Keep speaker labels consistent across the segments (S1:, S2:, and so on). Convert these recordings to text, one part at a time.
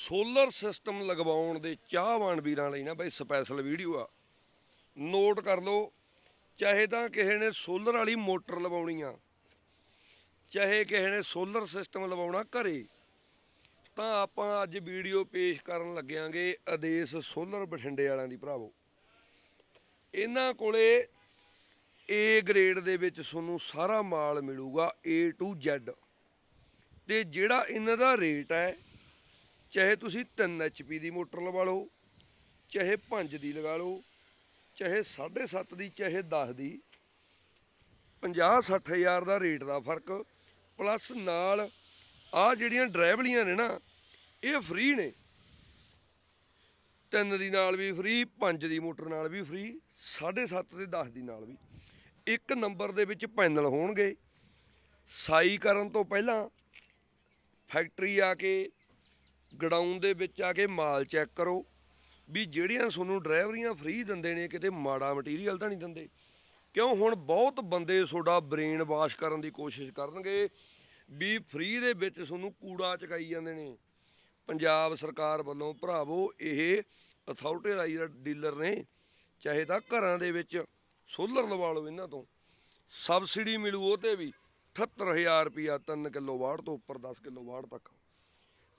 S1: Solar system ਲਗਵਾਉਣ ਦੇ ਚਾਹਵਾਨ ਵੀਰਾਂ ਲਈ ਨਾ ਬਈ ਸਪੈਸ਼ਲ ਵੀਡੀਓ ਆ। ਨੋਟ ਕਰ ਲਓ, ਚਾਹੇ ਤਾਂ ਕਿਸੇ ਨੇ ਸੋਲਰ ਵਾਲੀ ਮੋਟਰ ਲਵਾਉਣੀ ਆ, ਚਾਹੇ ਕਿਸੇ ਨੇ ਸੋਲਰ ਸਿਸਟਮ ਲਵਾਉਣਾ ਘਰੇ, ਤਾਂ ਆਪਾਂ ਅੱਜ ਵੀਡੀਓ ਪੇਸ਼ ਕਰਨ ਲੱਗਿਆਂਗੇ ਆਦੇਸ਼ ਸੋਲਰ ਬਠਿੰਡੇ ਵਾਲਿਆਂ ਦੀ, ਭਰਾਵੋ। ਇਹਨਾਂ ਕੋਲੇ A ਗ੍ਰੇਡ ਦੇ ਵਿੱਚ ਤੁਹਾਨੂੰ ਸਾਰਾ ਮਾਲ ਮਿਲੂਗਾ A to Z ਤੇ ਜਿਹੜਾ ਇਹਨਾਂ ਦਾ ਰੇਟ ਹੈ ਚਾਹੇ ਤੁਸੀਂ 3 HP ਦੀ ਮੋਟਰ ਲਵਾ ਲਓ, ਚਾਹੇ 5 ਦੀ ਲਗਾ ਲਓ, ਚਾਹੇ 7.5 ਦੀ, ਚਾਹੇ 10 ਦੀ 50 ਹਜ਼ਾਰ ਦਾ ਰੇਟ ਦਾ ਫ਼ਰਕ, ਪਲੱਸ ਨਾਲ ਆ ਜਿਹੜੀਆਂ ਡਰਾਈਵਲੀਆਂ ਨੇ ਨਾ, ਇਹ ਫ੍ਰੀ ਨੇ। ਤਿੰਨ ਦੀ ਨਾਲ ਵੀ ਫ੍ਰੀ, ਪੰਜ ਦੀ ਮੋਟਰ ਨਾਲ ਵੀ ਫ੍ਰੀ 7.5 ਤੇ 10 ਦੀ ਨਾਲ ਵੀ। ਇੱਕ ਨੰਬਰ ਦੇ ਵਿੱਚ ਪੈਨਲ ਹੋਣਗੇ। ਸਾਈ ਕਰਨ ਤੋਂ ਪਹਿਲਾਂ ਫੈਕਟਰੀ ਆ ਕੇ ਗਡਾਊਨ ਦੇ ਵਿੱਚ ਆ ਕੇ ਮਾਲ ਚੈੱਕ ਕਰੋ ਵੀ ਜਿਹੜੀਆਂ ਤੁਹਾਨੂੰ ਡਰਾਈਵਰੀਆਂ ਫ੍ਰੀ ਦਿੰਦੇ ਨੇ, ਕਿਤੇ ਮਾੜਾ ਮਟੀਰੀਅਲ ਤਾਂ ਨਹੀਂ ਦਿੰਦੇ। ਕਿਉਂ? ਹੁਣ ਬਹੁਤ ਬੰਦੇ ਤੁਹਾਡਾ ਬ੍ਰੇਨ ਵਾਸ਼ ਕਰਨ ਦੀ ਕੋਸ਼ਿਸ਼ ਕਰਨਗੇ ਵੀ ਫ੍ਰੀ ਦੇ ਵਿੱਚ ਤੁਹਾਨੂੰ ਕੂੜਾ ਚਕਾਈ ਜਾਂਦੇ ਨੇ। ਪੰਜਾਬ ਸਰਕਾਰ ਵੱਲੋਂ ਭਰਾਵੋ, ਇਹ ਅਥਾਰਟੀਰਾਈਜ਼ਡ ਡੀਲਰ ਨੇ, ਚਾਹੇ ਤਾਂ ਘਰਾਂ ਦੇ ਵਿੱਚ ਸੋਲਰ ਲਵਾ ਲਓ ਇਹਨਾਂ ਤੋਂ। ਸਬਸਿਡੀ ਮਿਲੂ ਉਹ ਤੇ ਵੀ 78000 ਰੁਪਿਆ 3 ਕਿਲੋ ਵਾਟ ਤੋਂ ਉੱਪਰ 10 ਕਿਲੋ ਵਾਟ ਤੱਕ।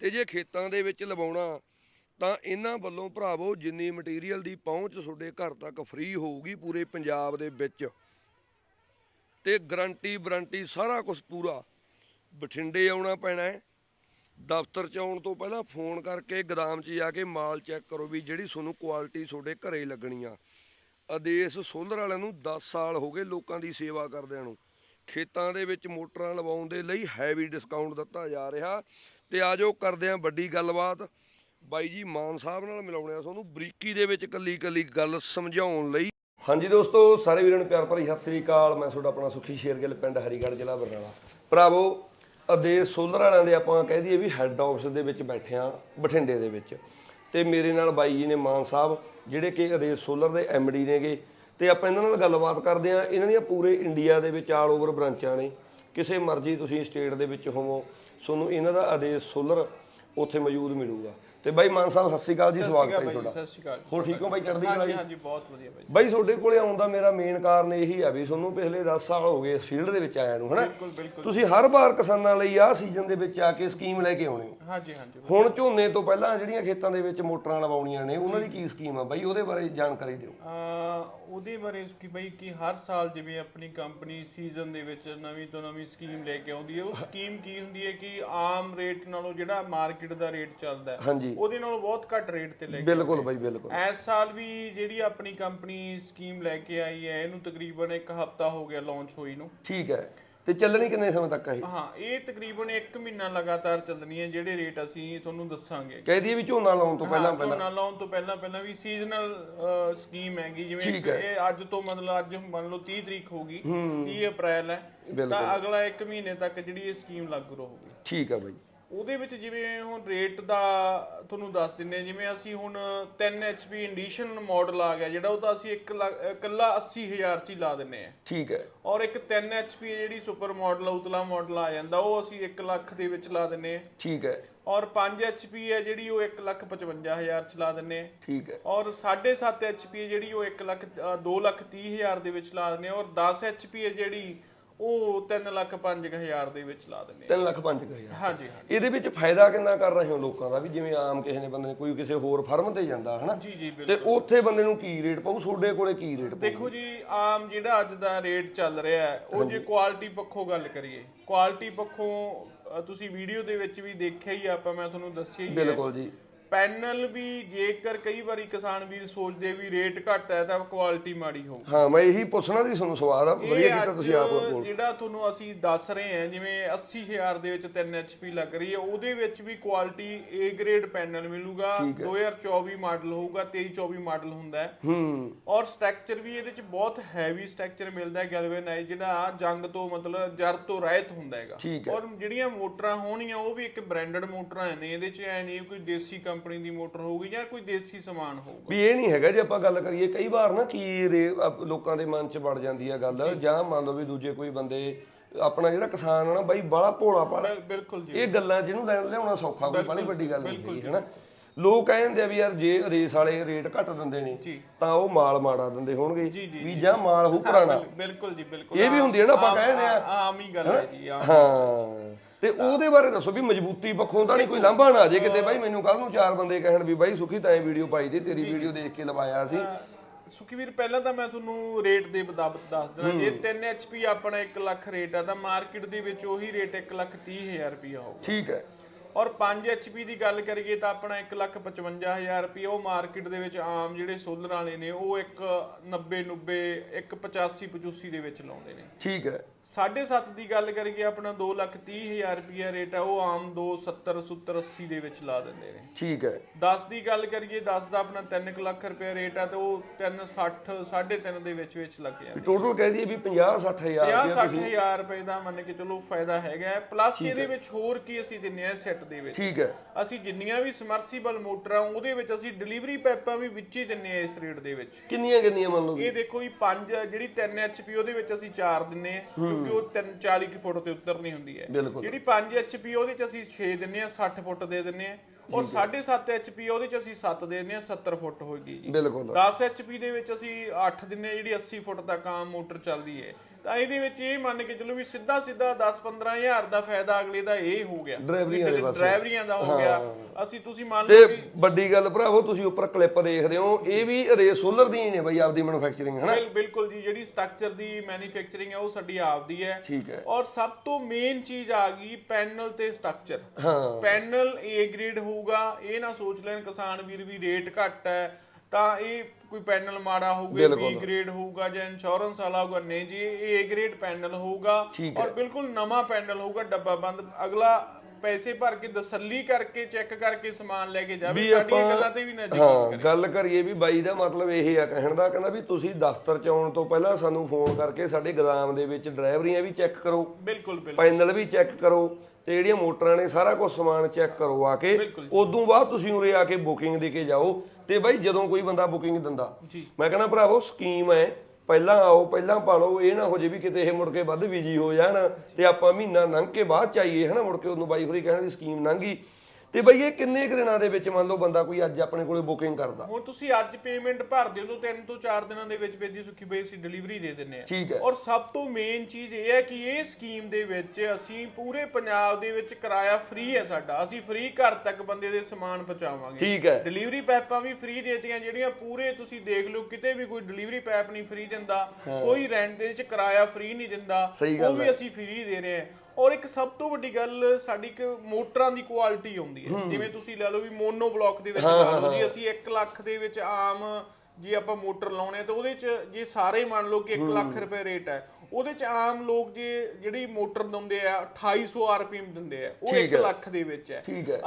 S1: ਤੇ ਜੇ ਖੇਤਾਂ ਦੇ ਵਿੱਚ ਲਵਾਉਣਾ ਤਾਂ ਇਹਨਾਂ ਵੱਲੋਂ ਭਰਾਵੋ ਜਿੰਨੀ ਮਟੀਰੀਅਲ ਦੀ ਪਹੁੰਚ ਤੁਹਾਡੇ ਘਰ ਤੱਕ ਫ੍ਰੀ ਹੋਊਗੀ ਪੂਰੇ ਪੰਜਾਬ ਦੇ ਵਿੱਚ। ਤੇ ਗਰੰਟੀ ਵਾਰੰਟੀ ਸਾਰਾ ਕੁਝ ਪੂਰਾ ਬਠਿੰਡੇ ਆਉਣਾ ਪੈਣਾ ਹੈ। ਦਫ਼ਤਰ ਚ ਆਉਣ ਤੋਂ ਪਹਿਲਾਂ ਫੋਨ ਕਰਕੇ ਗਦਾਮ 'ਚ ਜਾ ਕੇ ਮਾਲ ਚੈੱਕ ਕਰੋ ਵੀ ਜਿਹੜੀ ਤੁਹਾਨੂੰ ਕੁਆਲਿਟੀ ਤੁਹਾਡੇ ਘਰੇ ਲੱਗਣੀ ਆ। ਆਦੇਸ਼ ਸੋਲਰ ਵਾਲਿਆਂ ਨੂੰ 10 ਸਾਲ ਹੋ ਗਏ ਲੋਕਾਂ ਦੀ ਸੇਵਾ ਕਰਦਿਆਂ ਨੂੰ। ਖੇਤਾਂ ਦੇ ਵਿੱਚ ਮੋਟਰਾਂ ਲਵਾਉਣ ਦੇ ਲਈ ਹੈਵੀ ਡਿਸਕਾਊਂਟ ਦਿੱਤਾ ਜਾ ਰਿਹਾ। ਤੇ ਆਜੋ ਕਰਦੇ ਆਂ ਵੱਡੀ ਗੱਲਬਾਤ। ਬਾਈ ਜੀ, ਮਾਨ ਸਾਹਿਬ ਨਾਲ ਮਿਲਾਉਣੇ ਆ ਤੁਹਾਨੂੰ ਬਰੀਕੀ ਦੇ ਵਿੱਚ ਕੱਲੀ ਕੱਲੀ ਗੱਲ ਸਮਝਾਉਣ ਲਈ। ਹਾਂਜੀ ਦੋਸਤੋ, ਸਾਰੇ ਵੀਰਾਂ ਨੂੰ ਪਿਆਰ ਭਰੀ ਸਤਿ ਸ੍ਰੀ ਅਕਾਲ। ਮੈਂ ਤੁਹਾਡਾ ਆਪਣਾ ਸੁਖੀ ਸ਼ੇਰਗਿੱਲ, ਪਿੰਡ ਹਰੀਗੜ੍ਹ, ਜ਼ਿਲ੍ਹਾ ਬਰਨਾਲਾ। ਭਰਾਵੋ ਅਦੇ ਸੋਲਰ ਵਾਲਿਆਂ ਦੇ ਆਪਾਂ ਕਹਿ ਦਈਏ ਵੀ ਹੈੱਡ ਆਫਿਸ ਦੇ ਵਿੱਚ ਬੈਠੇ ਆ, ਬਠਿੰਡੇ ਦੇ ਵਿੱਚ। ਤੇ ਮੇਰੇ ਨਾਲ ਬਾਈ ਜੀ ਨੇ ਮਾਨ ਸਾਹਿਬ, ਜਿਹੜੇ ਕਿ ਅਦੇ ਸੋਲਰ ਦੇ ਐਮਡੀ ਨੇਗੇ। ਤੇ ਆਪਾਂ ਇਹਨਾਂ ਨਾਲ ਗੱਲਬਾਤ ਕਰਦੇ ਆ। ਇਹਨਾਂ ਦੀਆਂ ਪੂਰੇ ਇੰਡੀਆ ਦੇ ਵਿੱਚ ਆਲ ਓਵਰ ਬ੍ਰਾਂਚਾਂ ਨੇ। ਕਿਸੇ ਮਰਜ਼ੀ ਤੁਸੀਂ ਸਟੇਟ ਦੇ ਵਿੱਚ ਹੋਵੋ। ਤੁਹਾਨੂੰ ਇਹਨਾਂ ਦਾ ਆਦੇਸ਼ ਸੋਲਰ ਉੱਥੇ ਮੌਜੂਦ ਮਿਲੂਗਾ। ਤੇ ਬਾਈ ਮਾਨ ਸਾਹਿਬ ਸਤਿ ਸ੍ਰੀ ਅਕਾਲ ਜੀ ਸਵਾਗਤ ਹੈ ਜੀ ਤੁਹਾਡਾ।
S2: ਸਤਿ ਸ਼੍ਰੀ ਅਕਾਲ।
S1: ਹੋਰ ਠੀਕ ਹੋ ਬਾਈ ਚੜ੍ਹਦੀ ਕਲਾ ਜੀ?
S2: ਹਾਂਜੀ ਬਹੁਤ ਵਧੀਆ ਬਾਈ
S1: ਬਾਈ ਤੁਹਾਡੇ ਕੋਲੇ ਆਉਣ ਦਾ ਮੇਰਾ ਮੇਨ ਕਾਰਨ ਇਹੀ ਆ ਵੀ ਤੁਹਾਨੂੰ ਪਿਛਲੇ 10 ਸਾਲ ਹੋ ਗਏ ਫੀਲਡ ਦੇ ਵਿੱਚ ਆਇਆ ਨੂੰ ਹਨਾ? ਤੁਸੀਂ ਹਰ ਵਾਰ ਕਿਸਾਨਾਂ ਲਈ ਆਹ ਸੀਜ਼ਨ ਦੇ ਵਿੱਚ ਆ ਕੇ ਸਕੀਮ ਲੈ ਕੇ ਆਉਣੇ ਹੋ।
S2: ਹਾਂਜੀ ਹਾਂਜੀ
S1: ਹੁਣ ਝੋਨੇ ਤੋਂ ਪਹਿਲਾਂ ਜਿਹੜੀਆਂ ਖੇਤਾਂ ਦੇ ਵਿੱਚ ਮੋਟਰਾਂ ਲਵਾਉਣੀਆਂ ਨੇ ਉਹਨਾਂ ਦੀ ਕੀ ਸਕੀਮ ਆ ਬਾਈ? ਉਹਦੇ ਬਾਰੇ ਜਾਣਕਾਰੀ ਦਿਓ।
S2: ਉਹਦੇ ਬਾਰੇ ਕਿ ਬਈ ਕਿ ਹਰ ਸਾਲ ਜਿਵੇਂ ਆਪਣੀ ਕੰਪਨੀ ਸੀਜ਼ਨ ਦੇ ਵਿੱਚ ਨਵੀਂ ਤੋਂ ਨਵੀਂ ਸਕੀਮ ਲੈ ਕੇ ਆਉਂਦੀ ਹੈ। ਉਹ ਸਕੀਮ ਕੀ ਹੁੰਦੀ ਹੈ ਕਿ ਆਮ ਰੇਟ ਨਾਲੋਂ ਜਿਹੜਾ ਮਾਰਕੀਟ ਦਾ ਰੇਟ ਚੱਲਦਾ ਹੈ।
S1: ਹਾਂਜੀ।
S2: ਉਹਦੇ ਨਾਲੋਂ ਬਹੁਤ ਘੱਟ ਰੇਟ ਤੇ ਲੈ ਕੇ
S1: ਬਿਲਕੁਲ ਬਾਈ ਬਿਲਕੁਲ।
S2: ਇਸ ਸਾਲ ਵੀ ਜਿਹੜੀ ਆਪਣੀ ਕੰਪਨੀ ਸਕੀਮ ਲੈ ਕੇ ਆਈ ਹੈ ਇਹਨੂੰ ਤਕਰੀਬਨ ਇੱਕ ਹਫਤਾ ਹੋ ਗਿਆ ਲਾਂਚ ਹੋਈ ਨੂੰ।
S1: ਠੀਕ ਹੈ। ਤੇ ਚੱਲਣੀ ਕਿੰਨੇ ਸਮੇਂ ਤੱਕ ਇਹ?
S2: ਹਾਂ ਇਹ ਤਕਰੀਬਨ 1 ਮਹੀਨਾ ਲਗਾਤਾਰ ਚੱਲਣੀ ਹੈ ਜਿਹੜੇ ਰੇਟ ਅਸੀਂ ਤੁਹਾਨੂੰ ਦੱਸਾਂਗੇ।
S1: ਕਹਿ ਦਈਏ ਵੀ ਝੋਨਾ ਲਾਉਣ ਤੋਂ ਪਹਿਲਾਂ
S2: ਹਾਂ, ਝੋਨਾ ਲਾਉਣ ਤੋਂ ਪਹਿਲਾਂ ਪਹਿਲਾਂ ਵੀ ਸੀਜ਼ਨਲ ਸਕੀਮ ਹੈਗੀ ਜਿਵੇਂ
S1: ਹੈ।
S2: ਇਹ ਅੱਜ ਤੋਂ ਮਤਲਬ ਅੱਜ ਮੰਨ ਲਓ 30 ਤਰੀਕ ਹੋਗੀ 30 ਅਪ੍ਰੈਲ ਹੈ ਤਾਂ ਅਗਲਾ 1 ਮਹੀਨੇ ਤੱਕ ਜਿਹੜੀ ਇਹ ਸਕੀਮ ਲਾਗੂ ਰਹੂਗੀ।
S1: ਠੀਕ ਆ ਬਾਈ।
S2: ਉਹਦੇ ਵਿੱਚ ਜਿਵੇਂ ਹੁਣ ਰੇਟ ਦਾ ਤੁਹਾਨੂੰ ਦੱਸ ਦਿੰਨੇ ਜਿਵੇਂ ਅਸੀਂ ਹੁਣ 3 HP ਇੰਡੀਸ਼ਨ ਮਾਡਲ ਆ ਗਿਆ ਜਿਹੜਾ ਉਹ ਤਾਂ ਅਸੀਂ 1 ਲੱਖ ਇਕੱਲਾ 80000 ਚ ਹੀ ਲਾ ਦਿੰਨੇ ਆ
S1: ਠੀਕ ਹੈ।
S2: ਔਰ ਇੱਕ 3 HP ਜਿਹੜੀ ਸੁਪਰ ਮਾਡਲ ਉਤਲਾ ਮਾਡਲ ਆ ਜਾਂਦਾ ਉਹ ਅਸੀਂ 1 ਲੱਖ ਦੇ ਵਿੱਚ ਲਾ ਦਿੰਨੇ ਆ
S1: ਠੀਕ ਹੈ।
S2: ਔਰ 5 HP ਹੈ ਜਿਹੜੀ ਉਹ 1 ਲੱਖ 55000 ਚ ਲਾ ਦਿੰਨੇ ਆ
S1: ਠੀਕ ਹੈ।
S2: ਔਰ 7.5 HP ਹੈ ਜਿਹੜੀ ਉਹ 1 ਲੱਖ 2 ਲੱਖ 30 ਹਜ਼ਾਰ ਦੇ ਵਿੱਚ ਲਾ ਆ ਔਰ 10 HP ਹੈ ਜਿਹੜੀ ਉਹ 3 ਲੱਖ 5 ਹਜ਼ਾਰ ਦੇ ਵਿੱਚ ਲਾ ਦਿੰਦੇ ਆ।
S1: 3 ਲੱਖ 5 ਹਜ਼ਾਰ।
S2: ਹਾਂਜੀ ਹਾਂਜੀ।
S1: ਇਹਦੇ ਵਿੱਚ ਫਾਇਦਾ ਕਿੰਨਾ ਕਰ ਰਹੇ ਹੋ ਲੋਕਾਂ ਦਾ? ਵੀ ਜਿਵੇਂ ਆਮ ਕਿਸੇ ਨੇ ਬੰਦੇ ਨੇ ਕੋਈ ਕਿਸੇ ਹੋਰ ਫਰਮ ਤੇ ਜਾਂਦਾ ਹਨਾ?
S2: ਜੀ ਜੀ ਬਿਲਕੁਲ।
S1: ਤੇ ਉੱਥੇ ਬੰਦੇ ਨੂੰ ਕੀ ਰੇਟ ਪਾਉ ਤੁਹਾਡੇ ਕੋਲੇ ਕੀ ਰੇਟ ਪਾਉ
S2: ਦੇਖੋ ਜੀ ਆਮ ਜਿਹੜਾ ਅੱਜ ਦਾ ਰੇਟ ਚੱਲ ਰਿਹਾ ਹੈ ਉਹ ਜੇ ਕੁਆਲਿਟੀ ਪੱਖੋਂ ਗੱਲ ਕਰੀਏ ਕੁਆਲਿਟੀ ਪੱਖੋਂ ਤੁਸੀਂ ਵੀਡੀਓ ਦੇ ਵਿੱਚ ਵੀ ਦੇਖਿਆ ਹੀ ਆਪਾਂ ਮੈਂ ਤੁਹਾਨੂੰ ਦੱਸਿਆ ਹੀ ਹੈ
S1: ਬਿਲਕੁਲ ਜੀ।
S2: ਪੈਨਲ ਵੀ ਜੇਕਰ ਕਈ ਵਾਰੀ ਕਿਸਾਨ ਵੀਰ ਸੋਚਦੇ ਵੀ ਰੇਟ ਘੱਟ ਹੈ ਤਾਂ ਕੁਆਲਿਟੀ ਮਾੜੀ ਹੋਊ।
S1: ਹਾਂ ਮੈਂ ਇਹੀ ਪੁੱਛਣਾ ਸੀ ਤੁਹਾਨੂੰ ਸਵਾਲ ਆ। ਵਧੀਆ ਕੀਤਾ ਤੁਸੀਂ ਆਪ ਕੋਲ।
S2: ਜਿਹੜਾ ਤੁਹਾਨੂੰ ਅਸੀਂ ਦੱਸ ਰਹੇ ਹਾਂ ਜਿਵੇਂ 80000 ਦੇ ਵਿੱਚ 3 HP ਲੱਗ ਰਹੀ ਹੈ ਉਹਦੇ ਵਿੱਚ ਵੀ ਕੁਆਲਿਟੀ A ਗ੍ਰੇਡ ਪੈਨਲ ਮਿਲੂਗਾ 2024 ਮਾਡਲ ਹੋਊਗਾ 23 24 ਮਾਡਲ ਹੁੰਦਾ ਹੈ।
S1: ਹੂੰ।
S2: ਔਰ ਸਟਰਕਚਰ ਵੀ ਇਹਦੇ ਚ ਬਹੁਤ ਹੈਵੀ ਸਟਰਕਚਰ ਮਿਲਦਾ ਹੈ ਗੈਲਵੇਨਾਈਜ਼ ਜਿਹੜਾ ਜੰਗ ਤੋਂ ਮਤਲਬ ਜਰ ਤੋਂ ਰਹਿਤ ਹੁੰਦਾ ਹੈਗਾ। ਔਰ ਜਿਹੜੀਆਂ ਮੋਟਰਾਂ ਹੋਣੀਆਂ ਉਹ ਵੀ ਇੱਕ ਬ੍ਰਾਂਡਡ ਮੋਟਰਾਂ ਨੇ ਇਹਦੇ ਚ ਐ ਨਹੀਂ ਕੋਈ ਦੇਸੀ ਕੰਪਨੀ ਦੀ ਮੋਟਰ ਹੋਊਗੀ ਜਾਂ ਕੋਈ ਦੇਸੀ ਸਮਾਨ ਹੋਊਗਾ?
S1: ਵੀ ਇਹ ਨਹੀਂ ਹੈਗਾ ਜੇ ਆਪਾਂ ਗੱਲ ਕਰੀਏ ਕਈ ਵਾਰ ਨਾ ਕੀ ਰੇ- ਲੋਕਾਂ ਦੇ ਮਨ 'ਚ ਵੜ ਜਾਂਦੀ ਆ ਗੱਲ ਜਾਂ। ਮੰਨ ਲਓ ਵੀ ਦੂਜੇ ਕੋਈ ਬੰਦੇ ਆਪਣਾ ਜਿਹੜਾ ਕਿਸਾਨ ਆ ਨਾ ਬਾਈ ਬਾਲਾ ਭੋਲਾ ਪਾਲਾ
S2: ਬਿਲ- ਬਿਲਕੁਲ ਜੀ।
S1: ਇਹ ਗੱਲਾਂ ਜਿਹਨੂੰ ਲੈਣ ਲਿਆਉਣਾ ਸੌਖਾ ਕੋਈ ਬੜੀ ਵੱਡੀ ਗੱਲ ਨਹੀਂ ਹੈਗੀ ਹਨਾ? ਲੋਕ ਕਹਿੰਦੇ ਆ ਵੀ ਯਾਰ ਜੇ ਰੇਸ ਵਾਲੇ ਰੇਟ ਘੱਟ ਦਿੰਦੇ ਨੇ
S2: ਜੀ।
S1: ਤਾਂ ਉਹ ਮਾਲ ਮਾੜਾ ਦਿੰਦੇ ਹੋਣਗੇ ਵੀ ਜਾਂ। ਮਾਲ ਹੋ ਪੁਰਾਣਾ।
S2: ਬਿਲਕੁਲ ਜੀ ਬਿਲਕੁਲ।
S1: ਇਹ ਵੀ ਹੁੰਦੀ ਹੈ ਨਾ ਆਪਾਂ ਕਹਿੰਦੇ ਆ।
S2: ਆਮ ਹੀ ਗੱਲ ਹੈ ਜੀ ਆਮ
S1: ਹਾਂ। ਤੇ ਉਹਦੇ ਬਾਰੇ ਦੱਸੋ ਵੀ ਮਜ਼ਬੂਤੀ ਪੱਖੋਂ ਤਾਂ ਨਹੀਂ ਕੋਈ ਲਾਂਭਾ ਨਾ ਆ ਜੇ ਕਿਤੇ ਬਾਈ ਮੈਨੂੰ ਕੱਲ ਨੂੰ ਚਾਰ ਬੰਦੇ ਕਹਿਣ ਵੀ ਬਾਈ ਸੁਖੀ ਤਾਂ ਇਹ ਵੀਡੀਓ ਪਾਈ ਦੀ ਤੇਰੀ ਵੀਡੀਓ ਦੇਖ ਕੇ ਲਵਾਇਆ ਸੀ।
S2: ਸੁਖੀਵੀਰ ਪਹਿਲਾਂ ਤਾਂ ਮੈਂ ਤੁਹਾਨੂੰ ਰੇਟ ਦੇ ਮੁਤਾਬਕ ਦੱਸ ਦਿੰਦਾ। ਜੇ 3 HP ਆਪਣਾ 1 ਲੱਖ ਰੇਟ ਆ ਤਾਂ ਮਾਰਕੀਟ ਦੇ ਵਿੱਚ ਉਹੀ ਰੇਟ 1 ਲੱਖ 30 ਹਜ਼ਾਰ ਰੁਪਇਆ ਹੋਊਗਾ।
S1: ਠੀਕ ਹੈ।
S2: ਔਰ 5 HP ਦੀ ਗੱਲ ਕਰੀਏ ਤਾਂ ਆਪਣਾ 1 ਲੱਖ 55 ਹਜ਼ਾਰ ਰੁਪਇਆ ਉਹ ਮਾਰਕੀਟ ਦੇ ਵਿੱਚ ਆਮ ਜਿਹੜੇ ਸੋਲਰ ਵਾਲੇ ਨੇ ਉਹ ਇੱਕ 90 90 ਇੱਕ 85 85 ਦੇ ਵਿੱਚ ਲਾਉਂਦੇ ਨੇ।
S1: ਠੀਕ ਹੈ।
S2: 7.5 ਦੀ ਗੱਲ ਕਰੀਏ ਆਪਣਾ 2 ਲੱਖ 30 ਹਜ਼ਾਰ ਰੁਪਇਆ ਰੇਟ ਆ ਉਹ ਆਮ 2 70 70 80 ਦੇ ਵਿੱਚ ਲਾ ਦਿੰਦੇ ਨੇ।
S1: ਠੀਕ ਹੈ।
S2: 10 ਦੀ ਗੱਲ ਕਰੀਏ 10 ਦਾ ਆਪਣਾ 3 ਲੱਖ ਰੁਪਏ ਰੇਟ ਆ ਤੇ ਉਹ 3 60 3.5 ਦੇ ਵਿੱਚ ਵਿੱਚ ਲੱਗ ਜਾਂਦਾ
S1: ਟੋਟਲ ਕਹਿ ਦਈਏ ਵੀ 50 60000
S2: 50
S1: ਰੁਪਇਆ
S2: 60 ਹਜ਼ਾਰ ਰੁਪਏ ਦਾ ਮੰਨ ਕੇ ਚਲੋ ਫਾਇਦਾ ਹੈਗਾ ਪਲੱਸ ਇਹਦੇ ਵਿੱਚ ਹੋਰ ਕੀ ਅਸੀਂ ਦਿੰਨੇ ਆ ਸੈੱਟ ਦੇ ਵਿੱਚ?
S1: ਠੀਕ ਹੈ।
S2: ਅਸੀਂ ਜਿੰਨੀਆਂ ਵੀ ਸਮਰਸੀਬਲ ਮੋਟਰਾਂ ਉਹਦੇ ਵਿੱਚ ਅਸੀਂ ਡਿਲੀਵਰੀ ਪਾਈਪਾਂ ਵੀ ਵਿੱਚ ਹੀ ਦਿੰਨੇ ਆ ਇਸ ਰੇਟ ਦੇ ਵਿੱਚ।
S1: ਕਿੰਨੀਆਂ ਕਿੰਨੀਆਂ ਮੰਨ ਲਓ
S2: ਇਹ ਦੇਖੋ ਜੀ 5 ਜਿਹੜੀ 3 HP ਉਹਦੇ ਵਿੱਚ ਅਸੀਂ 4 ਦਿੰਨੇ ਆ। ਕਿਉਂਕਿ ਉਹ 3 40 ਕੁ ਫੁੱਟ ਤੇ ਉਤਰਨੀ ਹੁੰਦੀ ਹੈ। ਜਿਹੜੀ 5 HP ਉਹਦੇ ਚ ਅਸੀਂ 6 ਦਿੰਨੇ ਆ 60 ਫੁੱਟ ਦੇ ਦਿੰਨੇ ਆ ਔਰ 7.5 HP ਉਹਦੇ ਚ ਅਸੀਂ 7 ਦੇ ਦਿੰਨੇ ਆ 70 ਫੁੱਟ ਹੋਏਗੀ ਜੀ।
S1: ਬਿਲਕੁਲ।
S2: 10 HP ਦੇ ਵਿੱਚ ਅਸੀਂ 8 ਦਿੰਨੇ ਜਿਹੜੀ 80 ਫੁੱਟ ਤੱਕ ਆਮ ਮੋਟਰ ਚੱਲਦੀ ਹੈ। ਤਾਂ ਇਹਦੇ ਵਿੱਚ ਇਹ ਮੰਨ ਕੇ ਚੱਲੋ ਵੀ ਸਿੱਧਾ ਸਿੱਧਾ 10-15 ਹਜ਼ਾਰ ਦਾ ਫਾਇਦਾ ਅਗਲੇ ਦਾ ਇਹ ਹੋ ਗਿਆ।
S1: ਡਰਾਈਵਰੀਆਂ ਦੇ ਪਾਸੇ।
S2: ਡਰਾਈਵਰੀਆਂ ਦਾ ਹੋ ਗਿਆ। ਅਸੀਂ ਤੁਸੀਂ ਮੰਨ
S1: ਤੇ
S2: ਲਓ ਕਿ
S1: ਵੱਡੀ ਗੱਲ ਭਰਾਵੋ ਤੁਸੀਂ ਉੱਪਰ ਕਲਿੱਪ ਦੇਖ ਰਹੇ ਹੋ ਇਹ ਵੀ ਰੇ ਸੋਲਰ ਦੀ ਹੀ ਨੇ ਬਾਈ ਆਪਦੀ ਮੈਨੂਫੈਕਚਰਿੰਗ ਹਨਾ?
S2: ਬਿਲ- ਬਿਲਕੁਲ ਜੀ ਜਿਹੜੀ ਸਟਰਕਚਰ ਦੀ ਮੈਨੂਫੈਕਚਰਿੰਗ ਹੈ ਉਹ ਸਾਡੀ ਆਪਦੀ ਹੈ।
S1: ਠੀਕ ਹੈ।
S2: ਔਰ ਸਭ ਤੋਂ ਮੇਨ ਚੀਜ਼ ਆ ਗਈ ਪੈਨਲ ਤੇ ਸਟਰਕਚਰ
S1: ਹਾਂ।
S2: ਪੈਨਲ A ਗ੍ਰੇਡ ਹੋਊਗਾ ਇਹ ਨਾ ਸੋਚ ਲੈਣ ਕਿਸਾਨ ਵੀਰ ਵੀ ਰੇਟ ਘੱਟ ਹੈ ਤਾਂ ਇਹ ਕੋਈ ਪੈਨਲ ਮਾੜਾ ਹੋਊਗਾ B ਗ੍ਰੇਡ ਹੋਊਗਾ ਜਾਂ ਇੰਸ਼ੋਰੈਂਸ ਵਾਲਾ ਹੋਊਗਾ ਨਹੀਂ ਜੀ ਇਹ A ਗ੍ਰੇਡ ਪੈਨਲ ਹੋਊਗਾ ਔਰ ਬਿਲਕੁਲ ਨਵਾਂ ਪੈਨਲ ਹੋਊਗਾ ਡੱਬਾ ਬੰਦ। ਅਗਲਾ ਪੈਸੇ ਭਰ ਕੇ ਤਸੱਲੀ ਕਰਕੇ ਚੈੱਕ ਕਰਕੇ ਸਮਾਨ ਲੈ ਕੇ ਜਾਵੇ ਸਾਡੀਆਂ ਗੱਲਾਂ ਤੇ ਵੀ ਨਾ ਯਕੀਨ
S1: ਹਾਂ ਗੱਲ ਕਰੀਏ ਵੀ ਬਾਈ ਦਾ ਮਤਲਬ ਇਹ ਆ ਕਹਿਣ ਦਾ ਕਹਿੰਦਾ ਵੀ ਤੁਸੀਂ ਦਫ਼ਤਰ ਚ ਆਉਣ ਤੋਂ ਪਹਿਲਾਂ ਸਾਨੂੰ ਫੋਨ ਕਰਕੇ ਸਾਡੇ ਗੋਦਾਮ ਦੇ ਵਿੱਚ ਡਰਾਈਵਰੀਆਂ ਵੀ ਚੈੱਕ ਕਰੋ।
S2: ਬਿਲਕੁਲ ਬਿਲਕੁਲ।
S1: ਪੈਨਲ ਵੀ ਚੈੱਕ ਕਰੋ ਤੇ ਜਿਹੜੀਆਂ ਮੋਟਰਾਂ ਨੇ ਸਾਰਾ ਕੁਝ ਸਮਾਨ ਚੈੱਕ ਕਰੋ ਆ ਕੇ।
S2: ਬਿਲਕੁਲ
S1: ਉਦੋਂ ਬਾਅਦ ਤੁਸੀਂ ਉਰੇ ਆ ਕੇ ਬੁਕਿੰਗ ਦੇ ਕੇ ਜਾਓ ਤੇ ਬਾਈ ਜਦੋਂ ਕੋਈ ਬੰਦਾ ਬੁਕਿੰਗ ਦਿੰਦਾ।
S2: ਜੀ।
S1: ਮੈਂ ਕਹਿੰਦਾ ਭਰਾਵੋ ਸਕੀਮ ਹੈ। ਪਹਿਲਾਂ ਆਓ, ਪਹਿਲਾਂ ਪਾਲੋ, ਇਹ ਨਾ ਹੋ ਜੇ ਵੀ ਕਿਤੇ ਇਹ ਮੁੜ ਕੇ ਵੱਧ ਬੀਜੀ ਹੋ ਜਾਣ ਤੇ ਆਪਾਂ ਮਹੀਨਾ ਲੰਘ ਕੇ ਬਾਅਦ ਚ ਆਈਏ, ਹਨਾ, ਮੁੜ ਕੇ ਉਹਨੂੰ ਬਾਈ ਹੋਰੀ ਕਹਿਣ ਦੀ ਸਕੀਮ ਲੰਘੀ ਤੇ ਬਈ ਇਹ ਕਿੰਨੇ ਕੁ ਦਿਨਾਂ ਦੇ ਵਿੱਚ ਮੰਨ ਲਓ ਬੰਦਾ ਕੋਈ ਅੱਜ ਆਪਣੇ ਕੋਲੇ ਬੁਕਿੰਗ ਕਰਦਾ?
S2: ਹੁਣ ਤੁਸੀਂ ਅੱਜ ਪੇਮੈਂਟ ਭਰ ਦਿਓ ਤਾਂ 3 ਤੋਂ 4 ਦਿਨਾਂ ਦੇ ਵਿੱਚ ਜੀ ਸੁੱਕੀ ਬਈ ਅਸੀਂ ਡਿਲੀਵਰੀ ਦੇ ਦਿੰਨੇ ਆ ਔਰ ਸਭ ਤੋਂ ਮੇਨ ਚੀਜ਼ ਇਹ ਹੈ ਕਿ ਇਹ ਸਕੀਮ ਦੇ ਵਿੱਚ ਅਸੀਂ ਪੂਰੇ ਪੰਜਾਬ ਦੇ ਵਿੱਚ ਕਿਰਾਇਆ ਫ੍ਰੀ ਹੈ ਸਾਡਾ। ਅਸੀਂ ਫ੍ਰੀ ਘਰ ਤੱਕ ਬੰਦੇ ਦੇ ਸਮਾਨ ਪਹੁੰਚਾਵਾਂਗੇ।
S1: ਠੀਕ ਹੈ।
S2: ਡਿਲੀਵਰੀ ਪੈਪਾਂ ਵੀ ਫ੍ਰੀ ਦੇਤੀਆਂ ਜਿਹੜੀਆਂ ਪੂਰੇ ਤੁਸੀਂ ਦੇਖ ਲਓ ਕਿਤੇ ਵੀ ਕੋਈ ਡਿਲੀਵਰੀ ਪੈਪ ਨਹੀਂ ਫ੍ਰੀ ਦਿੰਦਾ ਕੋਈ ਰੈਂਟ ਦੇ ਵਿੱਚ ਕਿਰਾਇਆ ਫ੍ਰੀ ਨਹੀਂ ਦਿੰਦਾ ਉਹ ਵੀ ਅਸੀਂ ਫ੍ਰੀ ਦੇ ਰਹੇ ਹਾਂ। ਔਰ ਇੱਕ ਸਭ ਤੋਂ ਵੱਡੀ ਗੱਲ ਸਾਡੀ ਇੱਕ ਮੋਟਰਾਂ ਦੀ ਕੁਆਲਿਟੀ ਆਉਂਦੀ ਹੈ। ਜਿਵੇਂ ਤੁਸੀਂ ਲੈ ਲਓ ਵੀ ਮੋਨੋ ਬਲੌਕ ਦੇ ਵਿੱਚ ਲਾ ਲਓ ਜੀ ਅਸੀਂ 1 ਲੱਖ ਦੇ ਵਿੱਚ ਆਮ ਜੇ ਆਪਾਂ ਮੋਟਰ ਲਾਉਣੇ ਤਾਂ ਉਹਦੇ ਚ ਜੇ ਸਾਰੇ ਮੰਨ ਲਓ ਕਿ 1 ਲੱਖ ਰੁਪਏ ਰੇਟ ਹੈ ਉਹਦੇ ਚ ਆਮ ਲੋਕ ਜੇ ਜਿਹੜੀ ਮੋਟਰ ਦਿੰਦੇ ਆ 2800 ਆਰਪੀਐਮ ਦਿੰਦੇ ਆ ਉਹ 1 ਲੱਖ ਦੇ ਵਿੱਚ ਹੈ।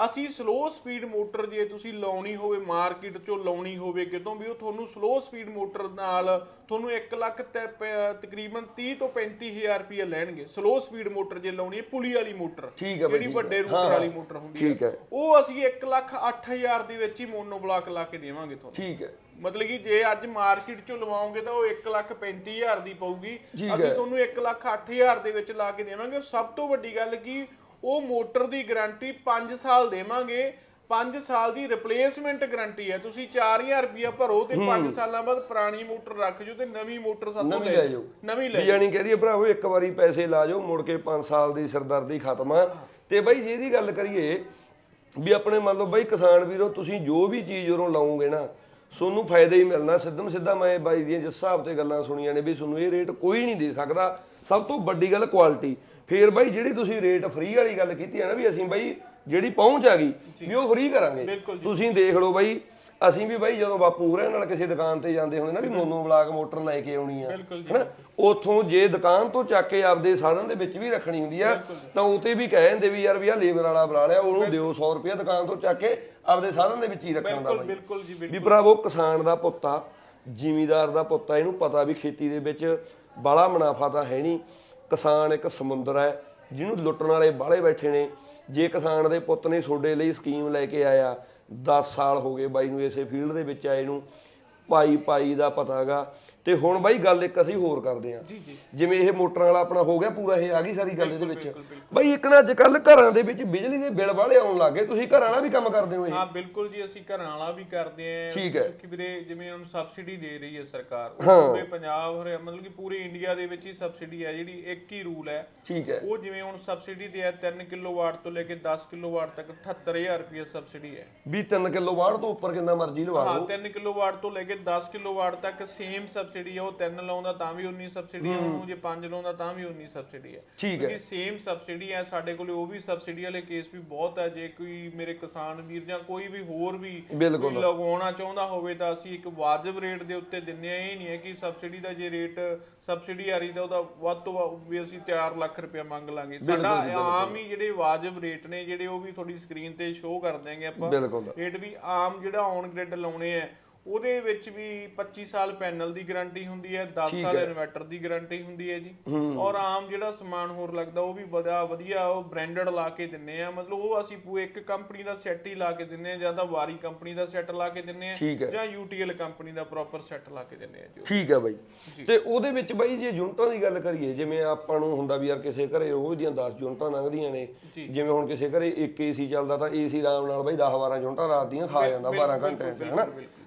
S2: ਅਸੀਂ ਸਲੋ ਸਪੀਡ ਮੋਟਰ ਜੇ ਤੁਸੀਂ ਲਾਉਣੀ ਹੋਵੇ ਮਾਰਕੀਟ ਚੋਂ ਲਾਉਣੀ ਹੋਵੇ ਕਿਤੋਂ ਵੀ ਉਹ ਤੁਹਾਨੂੰ ਸਲੋ ਸਪੀਡ ਮੋਟਰ ਨਾਲ ਤੁਹਾਨੂੰ 1 ਲੱਖ ਤਕਰੀਬਨ 30 ਤੋਂ 35000 ਰੁਪਏ ਲੈਣਗੇ। ਸਲੋ ਸਪੀਡ ਮੋਟਰ ਜੇ ਲਾਉਣੀ ਹੈ ਪੁਲੀ ਵਾਲੀ ਮੋਟਰ। ਜਿਹੜੀ ਵੱਡੇ। ਰੂਟਰ ਵਾਲੀ ਮੋਟਰ ਹੁੰਦੀ
S1: ਹੈ।
S2: ਉਹ ਅਸੀਂ 1 ਲੱਖ 8000 ਦੇ ਵਿੱਚ ਹੀ ਮੋਨੋ ਬਲਾਕ ਲਾ ਕੇ ਦੇਵਾਂਗੇ ਤੁਹਾਨੂੰ।
S1: ਠੀਕ ਹੈ।
S2: ਮਤਲਬ ਕਿ ਜੇ ਅੱਜ ਮਾਰਕੀਟ ਚੋਂ ਲਵਾਓਗੇ ਤਾਂ ਉਹ 1 ਲੱਖ 35000 ਦੀ ਪਊਗੀ। ਅਸੀਂ। ਤੁਹਾਨੂੰ 1 ਲੱਖ 8000 ਦੇ ਵਿੱਚ ਲਾ ਕੇ ਦੇਵਾਂਗੇ ਸਭ ਤੋਂ ਵੱਡੀ ਗੱਲ ਕੀ ਉਹ ਮੋਟਰ ਦੀ ਗਾਰੰਟੀ 5 ਸਾਲ ਦੇਵਾਂਗੇ। 5 ਸਾਲ ਦੀ ਰਿਪਲੇਸਮੈਂਟ ਗਾਰੰਟੀ ਹੈ। ਤੁਸੀਂ 4000 ਰੁਪਇਆ ਭਰੋ ਤੇ 5 ਸਾਲਾਂ ਬਾਅਦ ਪੁਰਾਣੀ ਮੋਟਰ ਰੱਖ ਜਾਓ ਤੇ ਨਵੀਂ ਮੋਟਰ ਸਾਥੋਂ ਲੈ ਜਾਓ। ਨਵੀਂ ਲੈ
S1: ਜਾਨੀ ਕਹਦੀ ਭਰਾਵੋ ਇੱਕ ਵਾਰੀ ਪੈਸੇ ਲਾ ਜਾਓ ਮੁੜ ਕੇ 5 ਸਾਲ ਦੀ ਸਰਦਰਦੀ ਖਤਮ ਆ। ਤੇ ਬਾਈ ਜੇ ਇਹਦੀ ਗੱਲ ਕਰੀਏ ਵੀ ਆਪਣੇ ਮੰਨ ਲਓ ਬਾਈ ਕਿਸਾਨ ਵੀਰੋ ਤੁਸੀਂ ਜੋ ਵੀ ਚੀਜ਼ ਉਰੋਂ ਲਾਉਂਗੇ ਨਾ ਤੁਹਾਨੂੰ ਫਾਇਦਾ ਹੀ ਮਿਲਣਾ। ਸਿੱਧਮ ਸਿੱਧਾ ਮੈਂ ਬਾਈ ਦੀਆਂ ਜਿਸ ਹਿਸਾਬ ਤੇ ਗੱਲਾਂ ਸੁਣੀਆਂ ਨੇ ਵੀ ਤੁਹਾਨੂੰ ਇਹ ਰੇਟ ਕੋਈ ਨਹੀਂ ਦੇ ਸਕਦਾ। ਸਭ ਤੋਂ ਵੱਡੀ ਗੱਲ ਕੁਆਲਿਟੀ ਫੇਰ ਬਾਈ ਜਿਹੜੀ ਤੁਸੀਂ ਰੇਟ ਫ੍ਰੀ ਵਾਲੀ ਗੱਲ ਕੀਤੀ ਹੈ ਨਾ ਵੀ ਅਸੀਂ ਬਾਈ ਜਿਹੜੀ ਪਹੁੰਚ ਆ ਗਈ ਵੀ ਉਹ ਫ੍ਰੀ ਕਰਾਂਗੇ। ਤੁਸੀਂ ਦੇਖ ਲਓ ਬਾਈ ਅਸੀਂ ਵੀ ਬਾਈ ਜਦੋਂ ਬਾਪੂ ਹੋਰਾਂ ਨਾਲ ਕਿਸੇ ਦੁਕਾਨ ਤੇ ਜਾਂਦੇ ਹੁੰਦੇ ਨਾ ਵੀ ਮੋਨੋ ਬਲਾਕ ਮੋਟਰ ਲੈ ਕੇ ਆਉਣੀ ਆ ਹਨਾ? ਉਥੋਂ ਜੇ ਦੁਕਾਨ ਤੋਂ ਚੱਕ ਕੇ ਆਪਦੇ ਸਾਧਨ ਦੇ ਵਿੱਚ ਵੀ ਰੱਖਣੀ ਹੁੰਦੀ ਆ ਤਾਂ ਉਤੇ ਵੀ ਕਹਿ ਦਿੰਦੇ ਵੀ ਯਾਰ ਵੀ ਆ ਲੇਬਰ ਵਾਲਾ ਬੁਲਾ ਲਿਆ ਉਹਨੂੰ ਦਿਓ 100 ਰੁਪਏ ਦੁਕਾਨ ਤੋਂ ਚੱਕ ਕੇ ਆਪਦੇ ਸਾਧਨ ਦੇ ਵਿੱਚ ਹੀ ਰੱਖਣ ਦਾ ਬਾਈ।
S2: ਬਿਲਕੁਲ ਜੀ ਬਿਲਕੁਲ।
S1: ਵੀ ਭਰਾਵੋ ਕਿਸਾਨ ਦਾ ਪੁੱਤ ਆ ਜ਼ਿਮੀਦਾਰ ਦਾ ਪੁੱਤ ਆ ਇਹਨੂੰ ਪਤਾ ਵੀ ਖੇਤੀ ਦੇ ਵਿੱਚ ਬਾਲਾ ਮੁਨਾਫਾ ਤਾਂ ਹੈ ਨਹੀਂ। ਕਿਸਾਨ ਇੱਕ ਸਮੁੰਦਰ ਹੈ ਜਿਹਨੂੰ ਲੁੱਟਣ ਵਾਲੇ ਬਾਹਲੇ ਬੈਠੇ ਨੇ। ਜੇ ਕਿਸਾਨ ਦੇ ਪੁੱਤ ਨੇ ਤੁਹਾਡੇ ਲਈ ਸਕੀਮ ਲੈ ਕੇ ਆਇਆ 10 ਸਾਲ ਹੋ ਗਏ ਬਾਈ ਨੂੰ ਇਸੇ ਫੀਲਡ ਦੇ ਵਿੱਚ ਆਏ ਨੂੰ। ਪਾਈ ਪਾਈ ਦਾ ਪਤਾਗਾ ਤੇ ਹੁਣ ਬਾਈ ਗੱਲ ਇੱਕ ਅਸੀਂ ਹੋਰ ਕਰਦੇ ਆਂ ਜਿਵੇਂ ਇਹ ਮੋਟਰਾਂ ਵਾਲਾ ਆਪਣਾ ਹੋ ਗਿਆ ਪੂਰਾ ਇਹ ਆ ਗਈ ਸਾਰੀ ਗੱਲ ਇਹਦੇ ਵਿੱਚ। ਬਾਈ ਇੱਕ ਨਾ ਅੱਜ ਕੱਲ ਘਰਾਂ ਦੇ ਵਿੱਚ ਬਿਜਲੀ ਦੇ ਬਿੱਲ ਵਾਲੇ ਆਉਣ ਲੱਗੇ ਤੁਸੀਂ ਘਰਾਂ ਵਾਲਾ ਵੀ ਕੰਮ ਕਰਦੇ ਹੋ ਇਹ?
S2: ਹਾਂ ਬਿਲਕੁਲ ਜੀ ਅਸੀਂ ਘਰਾਂ ਵਾਲਾ ਵੀ ਕਰਦੇ ਆਂ
S1: ਠੀਕ ਹੈ।
S2: ਕਿ ਵੀਰੇ ਜਿਵੇਂ ਹੁਣ ਸਬਸਿਡੀ ਦੇ ਰਹੀ ਹੈ ਸਰਕਾਰ
S1: ਹਾਂ।
S2: ਪੂਰੇ ਪੰਜਾਬ ਹਰਿਆ ਮਤਲਬ ਕਿ ਪੂਰੇ ਇੰਡੀਆ ਦੇ ਵਿੱਚ ਹੀ ਸਬਸਿਡੀ ਹੈ ਜਿਹੜੀ ਇੱਕ ਹੀ ਰੂਲ ਹੈ।
S1: ਠੀਕ ਹੈ।
S2: ਉਹ ਜਿਵੇਂ ਹੁਣ ਸਬਸਿਡੀ ਤੇ ਹੈ 3 ਕਿਲੋਵਾਟ ਤੋਂ ਲੈ ਕੇ 10 ਕਿਲੋਵਾਟ ਤੱਕ 78000 ਰੁਪਏ ਸਬਸਿਡੀ ਹੈ।
S1: ਵੀ 3 ਕਿਲੋ ਵਾਟ ਤੋਂ ਉੱਪਰ ਕਿੰਨਾ ਮਰਜ਼ੀ ਲਵਾ
S2: ਹਾਂ
S1: ਲਓ।
S2: 3 ਕਿਲੋਵਾਟ ਤੋਂ ਲੈ ਕੇ 10 ਕਿਲੋਵਾਟ ਤੱਕ ਸੇਮ ਸਬਸਿਡੀ ਹੈ ਉਹ 3 ਲਾਉਂਦਾ ਤਾਂ ਵੀ ਉਨੀ ਸਬਸਿਡੀ ਹੈ। ਉਹਨੂੰ ਜੇ 5 ਲਾਉਂਦਾ ਤਾਂ ਵੀ ਉਨੀ ਸਬਸਿਡੀ ਹੈ
S1: ਠੀਕ ਹੈ।
S2: ਕਿਉਂਕਿ ਸੇਮ ਸਬਸਿਡੀ ਹੈ ਸਾਡੇ ਕੋਲੇ ਉਹ ਵੀ ਸਬਸਿਡੀ ਵਾਲੇ ਕੇਸ ਵੀ ਬਹੁਤ ਹੈ ਜੇ ਕੋਈ ਮੇਰੇ ਕਿਸਾਨ ਵੀਰ ਜਾਂ ਕੋਈ ਵੀ ਹੋਰ ਵੀ
S1: ਬਿਲਕੁਲ।
S2: ਕੋਈ ਲਗਾਉਣਾ ਚਾਹੁੰਦਾ ਹੋਵੇ ਤਾਂ ਅਸੀਂ ਇੱਕ ਵਾਜਬ ਰੇਟ ਦੇ ਉੱਤੇ ਦਿੰਨੇ ਆ ਇਹ ਨਹੀਂ ਹੈ ਕਿ ਸਬਸਿਡੀ ਦਾ ਜੇ ਰੇਟ ਸਬਸਿਡੀ ਆ ਰਹੀ ਤਾਂ ਉਹਦਾ ਵੱਧ ਤੋਂ ਵੱਧ ਵੀ ਅਸੀਂ 4 ਲੱਖ ਰੁਪਏ ਮੰਗ ਲਾਂਗੇ। ਸਾਡਾ ਆਮ ਹੀ ਜਿਹੜੇ ਵਾਜਬ ਰੇਟ ਨੇ ਜਿਹੜੇ ਉਹ ਵੀ ਤੁਹਾਡੀ ਸਕਰੀਨ ਤੇ ਸ਼ੋਅ ਕਰ ਦਿਆਂਗੇ ਆਪਾਂ।
S1: ਬਿਲਕੁਲ।
S2: ਰੇਟ ਵੀ ਆਮ ਜਿਹੜਾ ਔਨ ਗ੍ਰਿਡ ਲਾਉਣੇ ਆ ਉਹਦੇ ਵਿੱਚ ਵੀ 25 ਸਾਲ ਪੈਨਲ ਦੀ ਗਾਰੰਟੀ ਹੁੰਦੀ ਹੈ 10 ਸਾਲ ਇਨਵਰਟਰ ਦੀ ਗਾਰੰਟੀ ਹੁੰਦੀ ਹੈ ਜੀ। ਔਰ ਆਮ ਜਿਹੜਾ ਸਮਾਨ ਹੋਰ ਲੱਗਦਾ ਉਹ ਵੀ ਬੜਾ ਵਧੀਆ ਉਹ ਬ੍ਰਾਂਡਡ ਲਾ ਕੇ ਦਿੰਨੇ ਆ। ਮਤਲਬ ਉਹ ਅਸੀਂ ਪੂਰੇ ਇੱਕ ਕੰਪਨੀ ਦਾ ਸੈੱਟ ਹੀ ਲਾ ਕੇ ਦਿੰਨੇ ਆ ਜਾਂ ਤਾਂ ਵਾਰੀ ਕੰਪਨੀ ਦਾ ਸੈੱਟ ਲਾ ਕੇ ਦਿੰਨੇ ਆ ਜਾਂ ਯੂਟੀਐਲ ਕੰਪਨੀ ਦਾ ਪ੍ਰੋਪਰ ਸੈੱਟ ਲਾ ਕੇ ਦਿੰਨੇ ਆ ਜੀ
S1: ਠੀਕ ਹੈ ਬਾਈ। ਤੇ ਉਹਦੇ ਵਿੱਚ ਬਾਈ ਜੇ ਯੂਨਿਟਾਂ ਦੀ ਗੱਲ ਕਰੀਏ ਜਿਵੇਂ ਆਪਾਂ ਨੂੰ ਹੁੰਦਾ ਵੀ ਯਾਰ ਕਿਸੇ ਘਰੇ ਰੋਜ਼ ਦੀਆਂ 10 ਯੂਨਿਟਾਂ ਲੰਘਦੀਆਂ ਨੇ ਜਿਵੇਂ ਹੁਣ ਕਿਸੇ ਘਰੇ ਇੱਕ ਏਸੀ ਚੱਲਦਾ ਤਾਂ ਏਸੀ ਆਰਾਮ ਨਾਲ ਬਾਈ 10 12 ਯੂਨਿਟਾਂ ਰਾਤ ਦੀਆਂ ਖਾ ਜਾਂਦਾ 12 ਘੰਟਿਆਂ 'ਚ ਹਨਾ?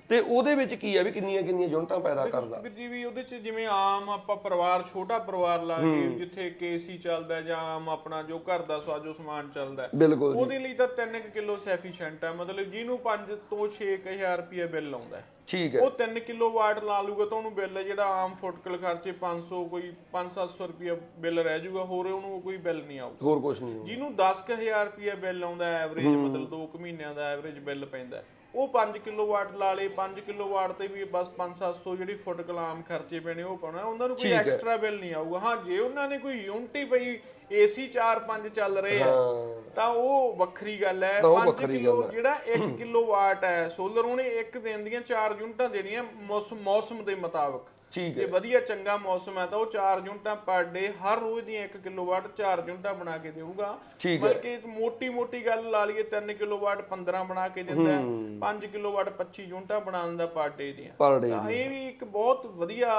S1: ਤੇ ਉਹਦੇ ਵਿੱਚ ਕੀ ਆ ਵੀ ਕਿੰਨੀਆਂ ਕਿੰਨੀਆਂ ਯੂਨਿਟਾਂ ਪੈਦਾ ਕਰਦਾ?
S2: ਵੀਰ ਜੀ ਵੀ ਉਹਦੇ ਚ ਜਿਵੇਂ ਆਮ ਆਪਾਂ ਪਰਿਵਾਰ ਛੋਟਾ ਪਰਿਵਾਰ ਲਾ ਕੇ ਜਿੱਥੇ ਕੇਸੀ ਚੱਲਦਾ ਜਾਂ ਆਮ ਆਪਣਾ ਜੋ ਘਰ ਦਾ ਸਾਜੋ ਸਮਾਨ ਚੱਲਦਾ
S1: ਬਿਲਕੁਲ
S2: ਉਹਦੇ ਲਈ ਤਾਂ 3 ਕਿਲੋ ਸੈਫੀਸ਼ੀਐਂਟ ਹੈ। ਮਤਲਬ ਜਿਹਨੂੰ 5 ਤੋਂ 6000 ਰੁਪਏ ਬਿੱਲ ਆਉਂਦਾ
S1: ਠੀਕ ਹੈ।
S2: ਉਹ 3 ਕਿਲੋ ਵਾਟ ਲਾ ਲੂਗਾ ਤਾਂ ਉਹਨੂੰ ਬਿੱਲ ਜਿਹੜਾ ਆਮ ਫੁੱਟਕਲ ਖਰਚੇ 500 ਕੋਈ 5-700 ਰੁਪਏ ਬਿੱਲ ਰਹਿ ਜਾਊਗਾ ਹੋਰ ਉਹਨੂੰ ਕੋਈ ਬਿੱਲ ਨਹੀਂ ਆਊਗਾ।
S1: ਹੋਰ ਕੁਝ ਨਹੀਂ
S2: ਜਿਹਨੂੰ 10000 ਰੁਪਏ ਬਿੱਲ ਆਉਂਦਾ ਐਵਰੇਜ ਮਤਲਬ 2 ਕੁ ਮਹੀਨਿਆਂ ਦਾ ਐਵਰੇਜ ਬਿੱਲ ਪੈਂਦਾ ਉਹ 5 ਕਿਲੋਵਾਟ ਲਾ ਲੇ 5 ਕਿਲੋਵਾਟ ਤੇ ਵੀ ਬਸ 5-700 ਜਿਹੜੀ ਫੁੱਟ ਕਲਾਮ ਖਰਚੇ ਪੈਣੇ ਉਹ ਪਾਉਣਾ। ਉਹਨਾਂ ਨੂੰ ਕੋਈ ਐਕਸਟਰਾ ਬਿੱਲ ਨਹੀਂ ਆਊਗਾ। ਹਾਂ ਜੇ ਉਹਨਾਂ ਨੇ ਕੋਈ ਯੂਨਿਟੀ ਪਈ ਏਸੀ 4-5 ਚੱਲ ਰਹੇ ਆ
S1: ਹਾਂ।
S2: ਤਾਂ ਉਹ ਵੱਖਰੀ ਗੱਲ ਹੈ।
S1: ਤਾਂ ਉਹ
S2: 5
S1: ਵੱਖਰੀ
S2: ਕਿਲੋ
S1: ਗੱਲ ਹੈ।
S2: ਜਿਹੜਾ 1 ਕਿਲੋਵਾਟ ਹੈ ਸੋਲਰ ਉਹਨੇ ਇੱਕ ਦਿਨ ਦੀਆਂ 4 ਯੂਨਿਟਾਂ ਦੇਣੀਆਂ ਮੌਸਮ ਮੌਸਮ ਦੇ ਮੁਤਾਬਕ।
S1: ਠੀਕ
S2: ਜੇ
S1: ਹੈ।
S2: ਵਧੀਆ ਚੰਗਾ ਮੌਸਮ ਹੈ ਤਾਂ ਉਹ 4 ਯੂਨਿਟਾਂ ਪਰ ਡੇ ਹਰ ਰੋਜ਼ ਦੀਆਂ 1 ਕਿਲੋਵਾਟ 4 ਯੂਨਿਟਾਂ ਬਣਾ ਕੇ ਦੇਊਗਾ।
S1: ਠੀਕ ਹੈ।
S2: ਬਲਕਿ ਮੋਟੀ ਮੋਟੀ ਗੱਲ ਲਾ ਲਈਏ 3 ਕਿਲੋਵਾਟ 15 ਬਣਾ ਕੇ ਦਿੰਦਾ ਹੈ 5 ਕਿਲੋਵਾਟ 25 ਯੂਨਿਟਾਂ ਬਣਾ ਦਿੰਦਾ ਪਰ ਡੇ ਦੀਆਂ।
S1: ਪਰ ਡੇ
S2: ਤਾਂ ਇਹ ਵੀ ਇੱਕ ਬਹੁਤ ਵਧੀਆ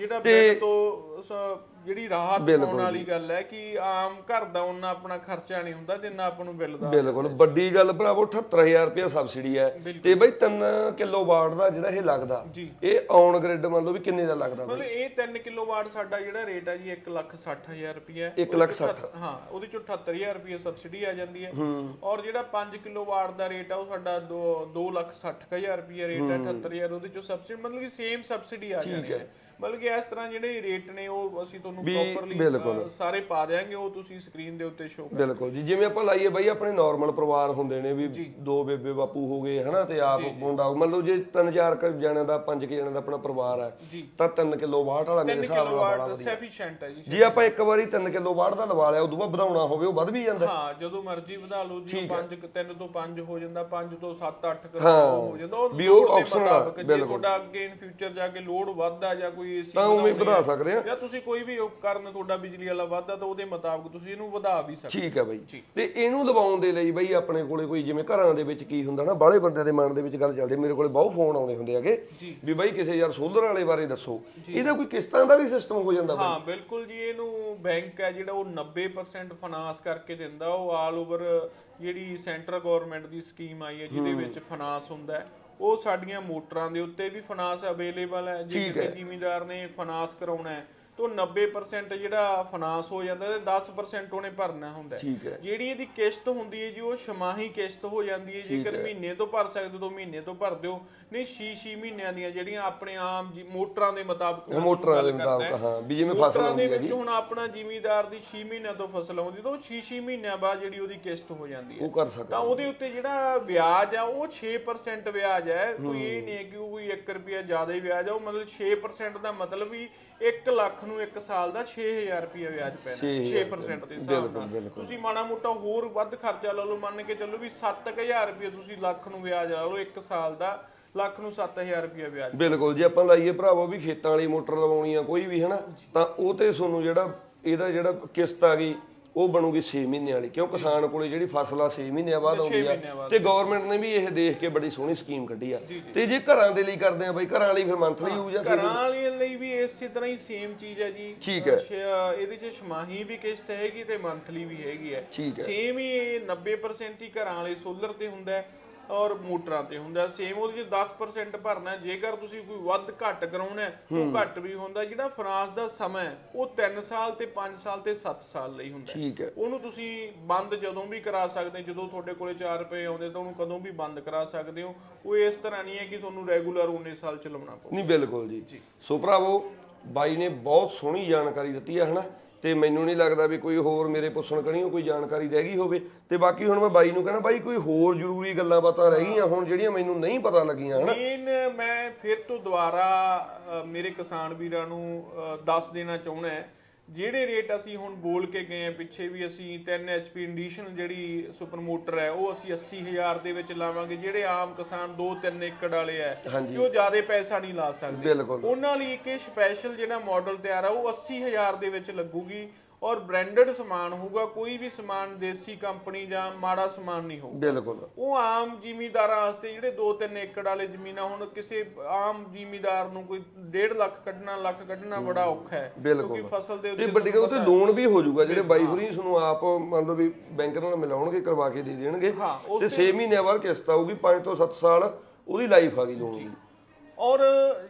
S2: ਜਿਹੜਾ ਬਿੱਲ ਤੋਂ ਸ- ਜਿਹੜੀ ਰਾਹਤ ਪਾਉਣ ਵਾਲੀ ਗੱਲ ਹੈ ਕਿ ਆਮ ਘਰ ਦਾ ਉਹਨਾਂ ਆਪਣਾ ਖਰਚਾ ਨਹੀਂ ਹੁੰਦਾ ਜਿੰਨਾ ਆਪਾਂ ਨੂੰ ਬਿੱਲ ਦਾ
S1: ਬਿਲਕੁਲ ਵੱਡੀ ਗੱਲ ਭਰਾਵੋ 78000 ਰੁਪਏ ਸਬਸਿਡੀ ਹੈ। ਤੇ ਬਈ 3 ਕਿਲੋ ਵਾਟ ਦਾ ਜਿਹੜਾ ਇਹ ਲੱਗਦਾ
S2: ਜੀ।
S1: ਇਹ ਔਨ ਗ੍ਰਿਡ ਮੰਨ ਲਓ ਵੀ ਕਿੰਨੇ ਦਾ ਲੱਗਦਾ ਬਈ?
S2: ਮਤਲਬ ਇਹ 3 ਕਿਲੋਵਾਟ ਸਾਡਾ ਜਿਹੜਾ ਰੇਟ ਹੈ ਜੀ 160000 ਰੁਪਏ
S1: ਇੱਕ ਲੱਖ ਸੱਠ।
S2: ਹਾਂ ਉਹਦੇ ਚੋਂ 78000 ਰੁਪਏ ਸਬਸਿਡੀ ਆ ਜਾਂਦੀ ਹੈ।
S1: ਹੂੰ।
S2: ਔਰ ਜਿਹੜਾ 5 ਕਿਲੋਵਾਟ ਦਾ ਰੇਟ ਆ ਉਹ ਸਾਡਾ 2 260000 ਰੁਪਏ ਰੇਟ ਹੈ 78000 ਉਹਦੇ ਚੋਂ ਸਬਸਿਡੀ ਮਤਲਬ ਕਿ ਸੇਮ ਸਬਸਿਡੀ ਆ ਜਾਣੀ ਹੈ। ਬਲਕਿ ਇਸ ਤਰ੍ਹਾਂ ਜਿਹੜੇ ਰੇਟ ਨੇ ਉਹ ਅਸੀਂ ਤੁਹਾਨੂੰ ਪ੍ਰੋਪਰਲੀ ਸਾਰੇ ਪਾ ਦੇਾਂਗੇ ਉਹ ਤੁਸੀਂ ਸਕਰੀਨ ਦੇ ਉੱਤੇ ਸ਼ੋਅ
S1: ਬਿਲਕੁਲ ਜੀ ਜਿਵੇਂ ਆਪਾਂ ਲਾਈਏ ਬਈ ਆਪਣੇ ਨਾਰਮਲ ਪਰਿਵਾਰ ਹੁੰਦੇ ਨੇ ਵੀ ਦੋ ਬੇਬੇ ਬਾਪੂ ਹੋ ਗਏ ਹਨਾ ਤੇ ਆਪ ਮੁੰਡਾ ਮਤਲਬ ਜੇ ਤਿੰਨ ਚਾਰ ਕ ਜਣਿਆਂ ਦਾ ਪੰਜ ਕ ਜਣਿਆਂ ਦਾ ਆਪਣਾ ਪਰਿਵਾਰ ਹੈ
S2: ਜੀ।
S1: ਤਾਂ 3 ਕਿਲੋ ਵਾਟ ਵਾਲਾ ਮੇਰੇ
S2: 3
S1: ਹਿਸਾਬ ਨਾਲ ਬੜਾ
S2: ਕਿਲੋਵਾਟ
S1: ਵਧੀਆ।
S2: ਸਫੀਸ਼ੀਐਂਟ ਹੈ ਜੀ
S1: ਜੇ ਆਪਾਂ ਇੱਕ ਵਾਰੀ 3 ਕਿਲੋ ਵਾਟ ਦਾ ਲਵਾ ਲਿਆ ਉਦੋਂ ਬਾਅਦ ਵਧਾਉਣਾ ਹੋਵੇ ਉਹ ਵੱਧ ਵੀ ਜਾਂਦਾ।
S2: ਹਾਂ ਜਦੋਂ ਮਰਜ਼ੀ ਵਧਾ ਲਓ ਜੀ 5 3 ਤੋਂ 5 ਹੋ ਜਾਂਦਾ 5 ਤੋਂ 7 8
S1: ਹਾਂ।
S2: ਹੋ ਜਾਂਦਾ। ਉਹ
S1: ਵੀ ਉਹ
S2: ਲੋੜ ਦੇ
S1: optional ਆ,
S2: ਮੁਤਾਬਕ ਜੇ ਤੁਹਾਡਾ ਅੱਗੇ ਇਨ ਫਿਊਚਰ ਜਾ ਕੇ ਲੋਡ ਵੱਧਦਾ ਜਾਂ ਕੋਈ ਏਸੀ
S1: ਤਾਂ ਉਵੇਂ ਵਧਾ ਸਕਦੇ ਆ
S2: ਜਾਂ ਤੁਸੀਂ ਕੋਈ ਵੀ ਉਪਕਰਨ ਤੁਹਾਡਾ ਬਿਜਲੀ ਵਾਲਾ ਵੱਧਦਾ ਤਾਂ ਉਹਦੇ ਮੁਤਾਬਕ ਤੁਸੀਂ ਇਹਨੂੰ ਵਧਾ ਵੀ ਸਕਦੇ
S1: ਠੀਕ ਹੈ ਬਾਈ। ਤੇ ਇਹਨੂੰ ਲਵਾਉਣ ਦੇ ਲਈ ਬਈ ਆਪਣੇ ਕੋਲੇ ਕੋਈ ਜਿਵੇਂ ਘਰਾਂ ਦੇ ਵਿੱਚ ਕੀ ਹੁੰਦਾ ਨਾ ਬਾਹਲੇ ਬੰਦਿਆਂ ਦੇ ਮਨ ਦੇ ਵਿੱਚ ਗੱਲ ਚੱਲਦੀ ਮੇਰੇ ਕੋਲੇ ਬਹੁਤ ਫੋਨ ਆਉਂਦੇ ਹੁੰਦੇ ਹੈਗੇ। ਵੀ ਬਾਈ ਕਿਸੇ ਯਾਰ ਸੋਲਰ ਵਾਲੇ ਬਾਰੇ ਦੱਸੋ। ਇਹਦਾ ਕੋਈ ਕਿਸ਼ਤਾਂ ਦਾ ਵੀ ਸਿਸਟਮ ਹੋ ਜਾਂਦਾ ਬਾਈ।
S2: ਹਾਂ ਬਿਲਕੁਲ ਜੀ ਇਹਨੂੰ ਬੈਂਕ ਹੈ ਜਿਹੜਾ ਉਹ 90% ਫਾਈਨਾਂਸ ਕਰਕੇ ਦਿੰਦਾ ਉਹ ਆਲ ਓਵਰ ਜਿਹੜੀ ਸੈਂਟਰ ਗਵਰਨਮੈਂਟ ਦੀ ਸਕੀਮ ਆਈ ਹੈ ਜਿਹਦੇ ਵਿੱਚ ਫਾਈਨਾਂਸ ਹੁੰਦਾ ਹੈ ਉਹ ਸਾਡੀਆਂ ਮੋਟਰਾਂ ਦੇ ਉੱਤੇ ਵੀ ਫਾਈਨਾਂਸ ਅਵੇਲੇਬਲ ਹੈ। ਜੇ ਕਿਸੇ ਜ਼ਿਮੀਂਦਾਰ ਨੇ ਫਾਈਨਾਂਸ ਕਰਾਉਣਾ ਹੈ ਤਾਂ 90% ਜਿਹੜਾ ਫਾਈਨਾਂਸ ਹੋ ਜਾਂਦਾ ਤੇ 10% ਉਹਨੇ ਭਰਨਾ ਹੁੰਦਾ ਹੈ।
S1: ਠੀਕ ਹੈ।
S2: ਜਿਹੜੀ ਇਹਦੀ ਕਿਸ਼ਤ ਹੁੰਦੀ ਹੈ ਜੀ ਉਹ ਛਮਾਹੀ ਕਿਸ਼ਤ ਹੋ ਜਾਂਦੀ ਹੈ। ਜੇਕਰ ਮਹੀਨੇ ਤੋਂ ਭਰ ਸਕਦੇ ਹੋ ਤਾਂ ਮਹੀਨੇ ਤੋਂ ਭਰ ਦਿਓ। ਨਹੀਂ 6-6 ਮਹੀਨਿਆਂ ਦੀਆਂ ਜਿਹੜੀਆਂ ਆਪਣੇ ਆਮ ਜੀ ਮੋਟਰਾਂ ਦੇ ਮੁਤਾਬਕ
S1: ਮੋਟਰਾਂ ਦੇ ਮੁਤਾਬਕ ਹਾਂ। ਵੀ ਜਿਵੇਂ ਫਸਲ ਆਉਂਦੀ
S2: ਵਿੱਚ ਹੁਣ ਆਪਣਾ ਜ਼ਿਮੀਦਾਰ ਦੀ 6 ਮਹੀਨਿਆਂ ਤੋਂ ਫਸਲ ਆਉਂਦੀ ਤਾਂ ਉਹ 6-6 ਮਹੀਨਿਆਂ ਬਾਅਦ ਜਿਹੜੀ ਉਹਦੀ ਕਿਸ਼ਤ ਹੋ ਜਾਂਦੀ ਹੈ।
S1: ਉਹ ਕਰ ਸਕਦਾ।
S2: ਤਾਂ ਉਹਦੇ ਉੱਤੇ ਜਿਹੜਾ ਵਿਆਜ ਆ ਉਹ 6% ਵਿਆਜ ਹੈ। ਕੋਈ ਇਹ ਨਹੀਂ ਹੈ ਕਿ ਉਹ ਕੋਈ 1 ਰੁਪਿਆ ਜ਼ਿਆਦਾ ਹੀ ਵਿਆਜ ਆ ਉਹ ਮਤਲਬ 6% ਦਾ ਮਤਲਬ ਵੀ 1 ਲੱਖ ਨੂੰ 1 ਸਾਲ ਦਾ 6000 ਰੁਪਿਆ ਵਿਆਜ ਪੈਣਾ 6% ਦੇ ਹਿਸਾਬ ਨਾਲ। ਤੁਸੀਂ ਮਾੜਾ ਮੋਟਾ ਹੋਰ ਵੱਧ ਖਰਚਾ ਲਾ ਲਓ ਮੰਨ ਕੇ ਚੱਲੋ ਵੀ 7000 ਰੁਪਏ ਤੁਸੀਂ ਲੱਖ ਨੂੰ ਵਿਆਜ ਲਾ ਲਓ 1 ਸਾਲ ਦਾ ਲੱਖ ਨੂੰ 7000 ਰੁਪਏ ਵਿਆਜ।
S1: ਬਿਲਕੁਲ ਜੇ ਆਪਾਂ ਲਾਈਏ ਭਰਾਵੋ ਵੀ ਖੇਤਾਂ ਵਾਲੀ ਮੋਟਰ ਲਵਾਉਣੀ ਆ ਕੋਈ ਵੀ ਹਨਾ? ਤਾਂ ਉਹ ਤੇ ਤੁਹਾਨੂੰ ਜਿਹੜਾ ਇਹਦਾ ਜਿਹੜਾ ਕਿਸ਼ਤ ਆ ਗਈ ਉਹ ਬਣੂਗੀ 6 ਮਹੀਨਿਆਂ ਵਾਲੀ ਕਿਉਂ ਕਿਸਾਨ ਕੋਲੇ ਜਿਹੜੀ ਫਸਲ ਆ 6 ਮਹੀਨਿਆਂ ਬਾਅਦ ਆਉਂਦੀ ਆ। ਤੇ ਗਵਰਨਮੈਂਟ ਨੇ ਵੀ ਇਹ ਦੇਖ ਕੇ ਬੜੀ ਸੋਹਣੀ ਸਕੀਮ ਕੱਢੀ ਆ। ਤੇ ਜੇ ਘਰਾਂ ਦੇ ਲਈ ਕਰਦੇ ਆ ਬਾਈ ਘਰਾਂ ਲਈ ਫਿਰ ਮੰਥਲੀ ਯੂਜ਼ ਆ
S2: ਘਰਾਂ ਵਾਲਿਆਂ ਲਈ ਵੀ ਇਸੇ ਤਰ੍ਹਾਂ ਹੀ ਸੇਮ ਚੀਜ਼ ਹੈ ਜੀ।
S1: ਠੀਕ ਹੈ।
S2: ਇਹਦੇ ਚ ਛਮਾਹੀ ਵੀ ਕਿਸ਼ਤ ਹੈਗੀ ਤੇ ਮੰਥਲੀ ਵੀ ਹੈਗੀ ਹੈ
S1: ਹੈ।
S2: ਸੇਮ ਹੀ ਇਹ 90% ਹੀ ਘਰਾਂ ਵਾਲੇ ਸੋਲਰ ਤੇ ਹੁੰਦਾ ਹੈ। ਔਰ ਮੋਟਰਾਂ ਤੇ ਹੁੰਦਾ। ਸੇਮ ਉਹਦੇ ਚ 10% ਭਰਨਾ। ਜੇਕਰ ਤੁਸੀਂ ਕੋਈ ਵੱਧ ਘੱਟ ਕਰਾਉਣਾ ਹੈ, ਉਹ ਘੱਟ ਵੀ ਹੁੰਦਾ। ਜਿਹੜਾ ਫਰਾਂਸ ਦਾ ਸਮਾਂ ਉਹ 3 ਸਾਲ ਤੇ 5 ਸਾਲ ਤੇ 7 ਸਾਲ ਲਈ ਹੁੰਦਾ।
S1: ਠੀਕ ਹੈ।
S2: ਉਹਨੂੰ ਤੁਸੀਂ ਬੰਦ ਜਦੋਂ ਵੀ ਕਰਾ ਸਕਦੇ ਜਦੋਂ ਤੁਹਾਡੇ ਕੋਲੇ 4 ਰੁਪਏ ਆਉਂਦੇ ਤਾਂ ਉਹਨੂੰ ਕਦੋਂ ਵੀ ਬੰਦ ਕਰਾ ਸਕਦੇ ਹੋ। ਉਹ ਇਸ ਤਰ੍ਹਾਂ ਨਹੀਂ ਹੈ ਕਿ ਤੁਹਾਨੂੰ ਰੈਗੂਲਰ ਉਹਨੇ ਸਾਲ ਚਲਾਉਣਾ ਪਊ।
S1: ਨਹੀਂ ਬਿਲਕੁਲ ਜੀ। ਸੋ ਭਰਾਵੋ ਬਾਈ ਨੇ ਬਹੁਤ ਸੋਹਣੀ ਜਾਣਕਾਰੀ ਦਿੱਤੀ ਹੈ ਹਨਾ? ਤੇ ਮੈਨੂੰ ਨਹੀਂ ਲੱਗਦਾ ਵੀ ਕੋਈ ਹੋਰ ਮੇਰੇ ਪੁੱਛਣ ਕਣੀਓ ਕੋਈ ਜਾਣਕਾਰੀ ਰਹਿ ਗਈ ਹੋਵੇ। ਤੇ ਬਾਕੀ ਹੁਣ ਮੈਂ ਬਾਈ ਨੂੰ ਕਹਿਣਾ, ਬਾਈ ਕੋਈ ਹੋਰ ਜ਼ਰੂਰੀ ਗੱਲਾਂ ਬਾਤਾਂ ਰਹਿ ਗਈਆਂ ਹੁਣ ਜਿਹੜੀਆਂ ਮੈਨੂੰ ਨਹੀਂ ਪਤਾ ਲੱਗੀਆਂ, ਹਨਾ?
S2: ਮੇਨ ਮੈਂ ਫਿਰ ਤੋਂ ਦੁਬਾਰਾ ਮੇਰੇ ਕਿਸਾਨ ਵੀਰਾਂ ਨੂੰ ਦੱਸ ਦੇਣਾ ਚਾਹੁੰਦਾ ਜਿਹੜੇ ਰੇਟ ਅਸੀਂ ਹੁਣ ਬੋਲ ਕੇ ਗਏ ਆ ਪਿੱਛੇ ਵੀ ਅਸੀਂ 3 HP ਇੰਡੀਸ਼ਨ ਜਿਹੜੀ ਸੁਪਰ ਮੋਟਰ ਹੈ ਉਹ ਅਸੀਂ 80000 ਦੇ ਵਿੱਚ ਲਾਵਾਂਗੇ ਜਿਹੜੇ ਆਮ ਕਿਸਾਨ 2-3 ਏਕੜ ਵਾਲੇ ਆ
S1: ਹਾਂਜੀ।
S2: ਜੋ ਜ਼ਿਆਦਾ ਪੈਸਾ ਨਹੀਂ ਲਾ ਸਕਦੇ। ਉਹਨਾਂ ਲਈ ਇੱਕ ਸਪੈਸ਼ਲ ਜਿਹੜਾ ਮਾਡਲ ਤਿਆਰ ਆ ਉਹ 80000 ਦੇ ਵਿੱਚ ਲੱਗੂਗੀ। ਔਰ ਬ੍ਰਾਂਡਡ ਸਮਾਨ ਹੋਊਗਾ ਕੋਈ ਵੀ ਸਮਾਨ ਦੇਸੀ ਕੰਪਨੀ ਜਾਂ ਮਾੜਾ ਸਮਾਨ ਨਹੀਂ ਹੋਊਗਾ।
S1: ਬਿਲਕੁਲ।
S2: ਉਹ ਆਮ ਜ਼ਿਮੀਦਾਰਾਂ ਵਾਸਤੇ ਜਿਹੜੇ 2-3 ਏਕੜ ਵਾਲੇ ਜ਼ਮੀਨਾਂ ਹੁਣ ਕਿਸੇ ਆਮ ਜ਼ਿਮੀਦਾਰ ਨੂੰ ਕੋਈ 1.5 ਲੱਖ ਕੱਢਣਾ ਲੱਖ ਕੱਢਣਾ ਬੜਾ ਔਖਾ ਹੈ। ਕਿਉਂਕਿ ਫਸਲ ਦੇ ਉੱਤੇ
S1: ਵੱਡੀ ਗੱਲ ਉਹ ਤੇ ਲੋਨ ਵੀ ਹੋ ਜਾਊਗਾ ਜਿਹੜੇ ਬਾਈ ਹੋਰੀ ਤੁਹਾਨੂੰ ਆਪ ਮੰਨ ਲਓ ਵੀ ਬੈਂਕ ਨਾਲ ਮਿਲਾਉਣਗੇ ਕਰਵਾ ਕੇ ਦੇ ਦੇਣਗੇ ਤੇ 6 ਮਹੀਨਿਆਂ ਬਾਅਦ ਕਿਸ਼ਤ ਆਊਗੀ 5 ਤੋਂ 7 ਸਾਲ ਉਹਦੀ ਲਾਈਫ ਆ ਗਈ ਲੋਨ ਦੀ।
S2: ਔਰ